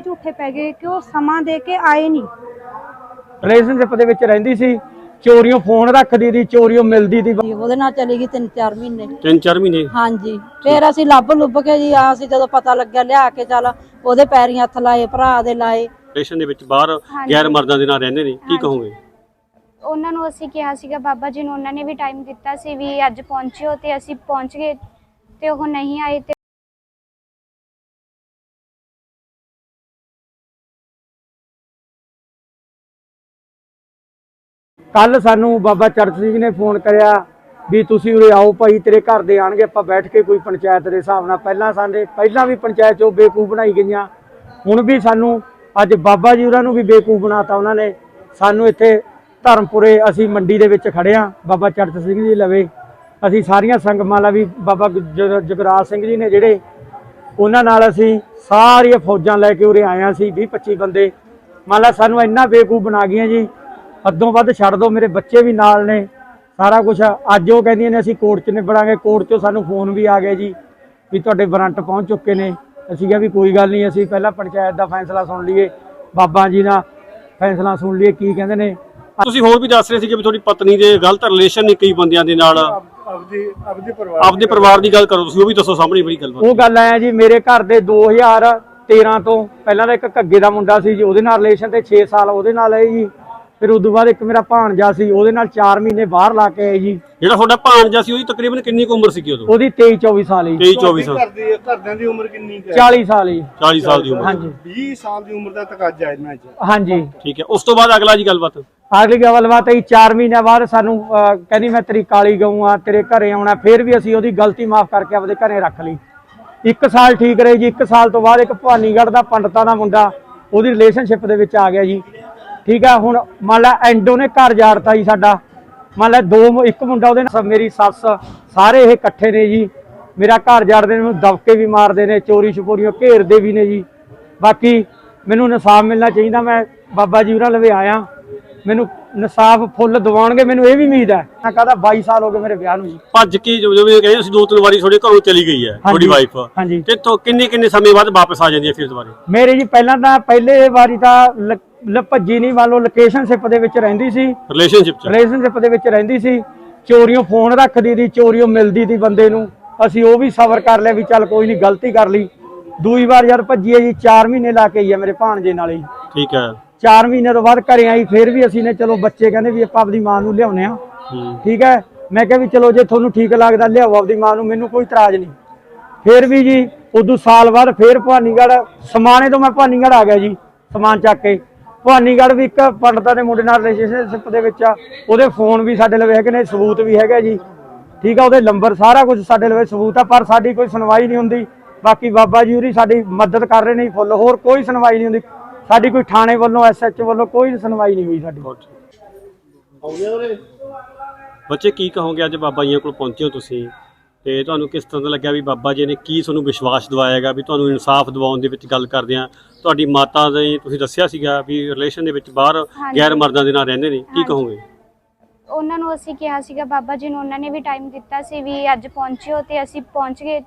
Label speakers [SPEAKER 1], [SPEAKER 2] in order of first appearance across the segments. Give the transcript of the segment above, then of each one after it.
[SPEAKER 1] ਝੂਠੇ ਪੈ ਗਏ ਕਿ ਉਹ ਸਮਾਂ ਦੇ ਕੇ ਆਏ ਨਹੀਂ।
[SPEAKER 2] ਰਿਲੇਸ਼ਨਸ਼ਿਪ ਦੇ ਵਿੱਚ ਰਹਿੰਦੀ ਸੀ ਚੋਰੀਆਂ ਫੋਨ ਰੱਖਦੀ ਸੀ ਚੋਰੀਆਂ ਮਿਲਦੀ
[SPEAKER 3] ਜੀ, ਉਹਦੇ ਨਾਲ ਚਲੀ ਗਈ ਤਿੰਨ ਚਾਰ ਮਹੀਨੇ।
[SPEAKER 4] ਤਿੰਨ ਚਾਰ ਮਹੀਨੇ?
[SPEAKER 3] ਹਾਂਜੀ। ਫਿਰ ਅਸੀਂ ਲੱਭ ਲੁੱਭ ਕੇ ਜੀ ਆ ਅਸੀਂ ਜਦੋਂ ਪਤਾ ਲੱਗਿਆ ਲਿਆ ਕੇ ਚੱਲ ਉਹਦੇ ਪੈਰੀਂ ਹੱਥ ਲਾਏ ਭਰਾ ਦੇ ਲਾਏ।
[SPEAKER 4] ਰਿਲੇਸ਼ਨ ਦੇ ਵਿੱਚ ਬਾਹਰ। ਗੈਰ ਮਰਦਾਂ ਦੇ ਨਾਲ ਰਹਿੰਦੇ ਨੇ ਕੀ। ਕਹੋਗੇ?
[SPEAKER 5] ਉਹਨਾਂ ਨੂੰ ਅਸੀਂ ਕਿਹਾ ਸੀਗਾ ਬਾਬਾ ਜੀ ਨੂੰ ਉਹਨਾਂ ਨੇ ਵੀ ਟਾਈਮ ਦਿੱਤਾ ਸੀ ਵੀ ਅੱਜ ਪਹੁੰਚਿਓ ਤੇ ਅਸੀਂ ਪਹੁੰਚ ਗਏ ਤੇ ਉਹ ਨਹੀਂ ਆਏ ਤੇ
[SPEAKER 2] ਕੱਲ ਸਾਨੂੰ ਬਾਬਾ ਚਰਚ ਸਿੰਘ ਨੇ ਫੋਨ ਕਰਿਆ ਵੀ ਤੁਸੀਂ ਉਰੇ ਆਓ ਭਾਈ, ਤੇਰੇ ਘਰ ਦੇ ਆਣਗੇ ਆਪਾਂ ਬੈਠ ਕੇ ਕੋਈ ਪੰਚਾਇਤ ਦੇ ਹਿਸਾਬ ਨਾਲ। ਪਹਿਲਾਂ ਸਾਡੇ ਪਹਿਲਾਂ ਵੀ ਪੰਚਾਇਤ ਚੋਂ ਬੇਕੂਫ ਬਣਾਈ ਗਈਆਂ। ਹੁਣ ਵੀ ਸਾਨੂੰ ਅੱਜ ਬਾਬਾ ਜੀ ਉਹਨਾਂ ਨੂੰ ਵੀ ਬੇਕੂਫ ਬਣਾਤਾ ਉਹਨਾਂ ਨੇ। ਸਾਨੂੰ ਇੱਥੇ ਧਰਮਪੁਰੇ ਅਸੀਂ ਮੰਡੀ ਦੇ ਵਿੱਚ ਖੜੇ ਆ ਬਾਬਾ ਚਰਚ ਸਿੰਘ ਜੀ ਲਵੇ। ਅਸੀਂ ਸਾਰੀਆਂ ਸੰਗਮਾਂ ਵੀ ਬਾਬਾ ਜਗਰਾਜ ਸਿੰਘ ਜੀ ਨੇ ਜਿਹੜੇ, ਉਹਨਾਂ ਨਾਲ ਅਸੀਂ ਸਾਰੀਆਂ ਫੌਜਾਂ ਲੈ ਕੇ ਉਰੇ ਆਇਆ ਸੀ 20 25 ਬੰਦੇ। ਮੰਨ ਲਾ ਸਾਨੂੰ ਇੰਨਾ ਬੇਕੂਫ ਬਣਾ ਗਈਆਂ ਜੀ। ਹੱਦੋਂ ਵੱਧ ਛੱਡ ਦਿਓ ਮੇਰੇ ਬੱਚੇ ਵੀ ਨਾਲ ਨੇ ਸਾਰਾ ਕੁਝ ਅੱਜ ਉਹ ਕਹਿੰਦੀਆਂ ਨੇ ਅਸੀਂ ਕੋਰਟ 'ਚ ਨਿਬੜਾਂਗੇ। ਕੋਰਟ 'ਚੋਂ ਸਾਨੂੰ ਫੋਨ ਵੀ ਆ ਗਿਆ ਜੀ ਵੀ ਤੁਹਾਡੇ ਵਾਰੰਟ ਪਹੁੰਚ ਚੁੱਕੇ ਨੇ। ਅਸੀਂ ਕਿਹਾ ਵੀ ਕੋਈ ਗੱਲ ਨਹੀਂ ਅਸੀਂ ਪਹਿਲਾਂ ਪੰਚਾਇਤ ਦਾ ਫੈਸਲਾ ਸੁਣ ਲਈਏ ਬਾਬਾ ਜੀ ਦਾ ਫੈਸਲਾ ਸੁਣ ਲਈਏ ਕੀ ਕਹਿੰਦੇ ਨੇ।
[SPEAKER 4] ਤੁਸੀਂ ਹੋਰ ਵੀ ਦੱਸ ਰਹੇ ਸੀ ਕਿ ਵੀ ਤੁਹਾਡੀ ਪਤਨੀ ਦੇ ਗਲਤ ਰਿਲੇਸ਼ਨ ਨੇ ਕਈ ਬੰਦਿਆਂ ਦੇ ਨਾਲ।
[SPEAKER 6] ਆਪਦੀ ਆਪਦੀ ਪਰਿਵਾਰ
[SPEAKER 4] ਆਪਦੇ ਪਰਿਵਾਰ ਦੀ ਗੱਲ ਕਰੋ ਤੁਸੀਂ ਉਹ ਵੀ ਦੱਸੋ ਸਾਹਮਣੇ ਬੜੀ ਗੱਲ
[SPEAKER 2] ਉਹ ਗੱਲ ਆਇਆ ਜੀ ਮੇਰੇ ਘਰ ਦੇ 2013 ਤੋਂ ਪਹਿਲਾਂ ਤਾਂ ਇੱਕ ਘੱਗੇ ਦਾ ਮੁੰਡਾ ਸੀ ਜੀ ਉਹਦੇ ਨਾਲ ਰਿਲੇਸ਼ਨ ਤੇ 6 ਸਾਲ ਉਹਦੇ ਨਾਲ ਹੈ ਜੀ। ਫਿਰ ਉਦੋਂ ਬਾਅਦ ਇੱਕ ਮੇਰਾ ਭਾਣਜਾ ਸੀ ਉਹਦੇ ਨਾਲ 4 ਮਹੀਨੇ ਬਾਹਰ ਲਾ ਕੇ ਆਏ ਜੀ।
[SPEAKER 4] ਜਿਹੜਾ ਤੁਹਾਡਾ ਭਾਣਜਾ ਸੀ ਉਹਦੀ ਤਕਰੀਬਨ ਕਿੰਨੀ ਕੁ ਉਮਰ ਸੀਗੀ ਉਦੋਂ?
[SPEAKER 2] ਉਹਦੀ 23 24 ਸਾਲ ਜੀ।
[SPEAKER 4] 23 24 ਸਾਲ।
[SPEAKER 6] ਘਰ ਦੀ ਘਰਦਿਆਂ ਦੀ ਉਮਰ ਕਿੰਨੀ ਕੁ ਹੈ?
[SPEAKER 2] 40 ਸਾਲ ਜੀ।
[SPEAKER 4] 40 ਸਾਲ ਦੀ ਉਮਰ।
[SPEAKER 2] ਹਾਂਜੀ।
[SPEAKER 6] 20 ਸਾਲ ਦੀ ਉਮਰ ਦਾ ਤਕਾਜ਼ਾ ਹੈ ਇਹਨਾਂ 'ਚ।
[SPEAKER 2] ਹਾਂਜੀ।
[SPEAKER 4] ਠੀਕ ਹੈ। ਉਸ ਤੋਂ ਬਾਅਦ ਅਗਲਾ ਜੀ ਗੱਲਬਾਤ।
[SPEAKER 2] ਅਗਲੀ ਗੱਲਬਾਤ ਹੈ 4 ਮਹੀਨਿਆਂ ਬਾਅਦ ਸਾਨੂੰ ਅਹ, ਕਹਿੰਦੀ ਮੈਂ ਤੇਰੀ ਕਾਲੀ ਗਊ ਆ ਤੇਰੇ ਘਰੇ ਆਉਣਾ ਫਿਰ ਵੀ ਅਸੀਂ ਉਹਦੀ ਗਲਤੀ ਮਾਫ ਕਰਕੇ ਆਪਦੇ ਘਰੇ ਰੱਖ ਲਈ। ਇੱਕ ਸਾਲ ਠੀਕ ਰਹੇ ਜੀ ਇੱਕ ਸਾਲ ਤੋਂ ਬਾਅਦ ਇੱਕ ਭਵਾਨੀਗੜ੍ਹ ਦਾ ਪੰਡਤਾਂ ਦਾ ਮੁੰਡਾ ਉਹਦੀ ਰਿਲੇਸ਼ਨਸ਼ਿਪ ਦੇ ਵਿੱਚ ਆ ਗਿਆ ਜੀ। ਠੀਕ ਆ ਹੁਣ ਮੰਨ ਲਾ ਐਂਡੋ ਨੇ ਘਰ ਜਾੜਤਾ ਜੀ ਸਾਡਾ। ਮੰਨ ਲਾ ਦੋ ਇੱਕ ਮੁੰਡਾ ਉਹਦੇ ਨਾਲ ਮੇਰੀ ਸੱਸ ਸਾਰੇ ਇਹ ਇਕੱਠੇ ਨੇ ਜੀ। ਮੇਰਾ ਘਰ ਜਾੜਦੇ ਨੇ ਮੈਨੂੰ ਦਬਕੇ ਵੀ ਮਾਰਦੇ ਨੇ ਚੋਰੀ ਛਪੋਰੀਆਂ ਘੇਰਦੇ ਵੀ ਨੇ ਜੀ। ਬਾਕੀ ਮੈਨੂੰ ਇਨਸਾਫ ਮਿਲਣਾ ਚਾਹੀਦਾ ਮੈਂ ਬਾਬਾ ਜੀ ਉਹਨਾਂ ਲਵੇ ਆਇਆ। ਮੈਨੂੰ ਇਨਸਾਫ ਫੁੱਲ ਦਿਵਾਉਣਗੇ ਮੈਨੂੰ ਇਹ ਵੀ ਉਮੀਦ ਹੈ। ਮੈਂ ਕਹਦਾ 22 ਸਾਲ ਹੋ ਗਏ ਮੇਰੇ ਵਿਆਹ ਨੂੰ ਜੀ।
[SPEAKER 4] ਭੱਜ ਕੇ ਜੋ ਜਿਵੇਂ ਕਹਿੰਦੇ ਸੀ ਦੋ ਤਿੰਨ ਵਾਰੀ ਤੁਹਾਡੇ ਘਰੋਂ ਚਲੀ ਗਈ ਹੈ ਤੁਹਾਡੀ ਵਾਈਫ
[SPEAKER 2] ਹਾਂਜੀ।
[SPEAKER 4] ਤੇ ਤੋਂ ਕਿੰਨੇ ਕਿੰਨੇ ਸਮੇਂ ਬਾਅਦ ਵਾਪਸ ਆ ਜਾਂਦੀ ਹੈ ਫਿਰ ਦੁਬਾਰੇ?
[SPEAKER 2] ਮੇਰੇ ਜੀ ਪਹਿਲਾਂ ਤਾਂ ਪਹਿਲੇ ਵਾਰੀ ਤਾਂ ਲ- ਭੱਜੀ ਨਹੀਂ ਮੰਨ ਲਓ ਲੋਕੇਸ਼ਨਸ਼ਿਪ ਦੇ ਵਿੱਚ ਰਹਿੰਦੀ ਸੀ।
[SPEAKER 4] ਰਿਲੇਸ਼ਨਸ਼ਿਪ ਚ?
[SPEAKER 2] ਰਿਲੇਸ਼ਨਸ਼ਿਪ ਦੇ ਵਿੱਚ ਰਹਿੰਦੀ ਸੀ। ਚੋਰੀਆਂ ਫੋਨ ਰੱਖਦੀ ਸੀ ਚੋਰੀਆਂ ਮਿਲਦੀ ਸੀ ਬੰਦੇ ਨੂੰ। ਅਸੀਂ ਉਹ ਵੀ ਸਬਰ ਕਰ ਲਿਆ ਵੀ ਚੱਲ ਕੋਈ ਨਹੀਂ ਗਲਤੀ ਕਰ ਲਈ। ਦੂਈ ਵਾਰ ਯਾਰ ਭੱਜੀ ਹੈ ਜੀ 4 ਮਹੀਨੇ ਲਾ ਕੇ ਆਈ ਹੈ ਮੇਰੇ ਭਾਣਜੇ ਨਾਲ ਹੀ।
[SPEAKER 4] ਠੀਕ ਹੈ।
[SPEAKER 2] 4 ਮਹੀਨੇ ਤੋਂ ਬਾਅਦ ਘਰੇ ਆਈ ਫਿਰ ਵੀ ਅਸੀਂ ਨੇ ਚਲੋ ਬੱਚੇ ਕਹਿੰਦੇ ਵੀ ਆਪਾਂ ਆਪਦੀ ਮਾਂ ਨੂੰ ਲਿਆਉਨੇ ਆ। ਠੀਕ ਹੈ? ਮੈਂ ਕਿਹਾ ਵੀ ਚਲੋ ਜੇ ਤੁਹਾਨੂੰ ਠੀਕ ਲੱਗਦਾ ਲਿਆਓ ਆਪਦੀ ਮਾਂ ਨੂੰ ਮੈਨੂੰ ਕੋਈ ਇਤਰਾਜ਼ ਨਹੀਂ। ਫਿਰ ਵੀ ਜੀ ਉਦੋਂ ਸਾਲ ਬਾਅਦ ਫਿਰ ਭਵਾਨੀਗੜ੍ਹ ਸਮਾਣੇ ਤੋਂ ਮੈਂ ਭਵਾਨੀਗੜ੍ਹ ਆ ਗਿਆ ਜੀ ਸਮਾਨ ਚੱਕ ਕੇ। ਭਵਾਨੀਗੜ੍ਹ ਵੀ ਇੱਕ ਪੰਡਤਾਂ ਦੇ ਮੁੰਡੇ ਨਾਲ ਰਿਲੇਸ਼ਨਸ਼ਿਪ ਦੇ ਵਿੱਚ ਆ। ਉਹਦੇ ਫੋਨ ਵੀ ਸਾਡੇ ਲਵੇ ਹੈਗੇ ਨੇ, ਸਬੂਤ ਵੀ ਹੈਗਾ ਜੀ। ਠੀਕ ਆ, ਉਹਦੇ ਨੰਬਰ ਸਾਰਾ ਕੁਝ ਸਾਡੇ ਲਵੇ ਸਬੂਤ ਆ, ਪਰ ਸਾਡੀ ਕੋਈ ਸੁਣਵਾਈ ਨਹੀਂ ਹੁੰਦੀ। ਬਾਕੀ ਬਾਬਾ ਜੀ ਹੋਰੀ ਸਾਡੀ ਮਦਦ ਕਰ ਰਹੇ ਨੇ ਫੁੱਲ, ਹੋਰ ਕੋਈ ਸੁਣਵਾਈ ਨਹੀਂ ਹੁੰਦੀ। ਸਾਡੀ ਕੋਈ ਥਾਣੇ ਵੱਲੋਂ ਐਸਐਚ ਵੱਲੋਂ ਕੋਈ ਸੁਣਵਾਈ ਨਹੀਂ ਹੋਈ ਸਾਡੀ।
[SPEAKER 4] ਬੱਚੇ ਕੀ ਕਹੋਗੇ ਅੱਜ ਬਾਬਾ ਜੀਆਂ ਕੋਲ ਪਹੁੰਚੇ ਹੋ ਤੁਸੀਂ? ਤੇ ਤੁਹਾਨੂੰ ਕਿਸ ਤਰ੍ਹਾਂ ਦਾ ਲੱਗਿਆ ਵੀ ਬਾਬਾ ਜੀ ਨੇ ਕੀ ਤੁਹਾਨੂੰ ਵਿਸ਼ਵਾਸ ਦਿਵਾਇਆਗਾ ਵੀ ਤੁਹਾਨੂੰ ਇਨਸਾਫ ਦਿਵਾਉਣ ਦੇ ਵਿੱਚ ਗੱਲ ਕਰਦੇ ਆ ਤੁਹਾਡੀ ਮਾਤਾ ਦੇ ਤੁਸੀਂ ਦੱਸਿਆ ਸੀਗਾ ਵੀ ਰਿਲੇਸ਼ਨ ਦੇ ਵਿੱਚ ਬਾਹਰ। ਗੈਰ ਮਰਦਾਂ ਦੇ ਨਾਲ ਰਹਿੰਦੇ ਨੇ ਕੀ। ਕਹੋਗੇ
[SPEAKER 5] ਉਹਨਾਂ ਨੂੰ ਅਸੀਂ ਕਿਹਾ ਸੀਗਾ ਬਾਬਾ ਜੀ ਨੂੰ ਉਹਨਾਂ ਨੇ ਵੀ ਟਾਈਮ ਦਿੱਤਾ ਸੀ ਵੀ ਅੱਜ ਪਹੁੰਚਿਓ ਤੇ ਅਸੀਂ ਪਹੁੰਚ ਗਏ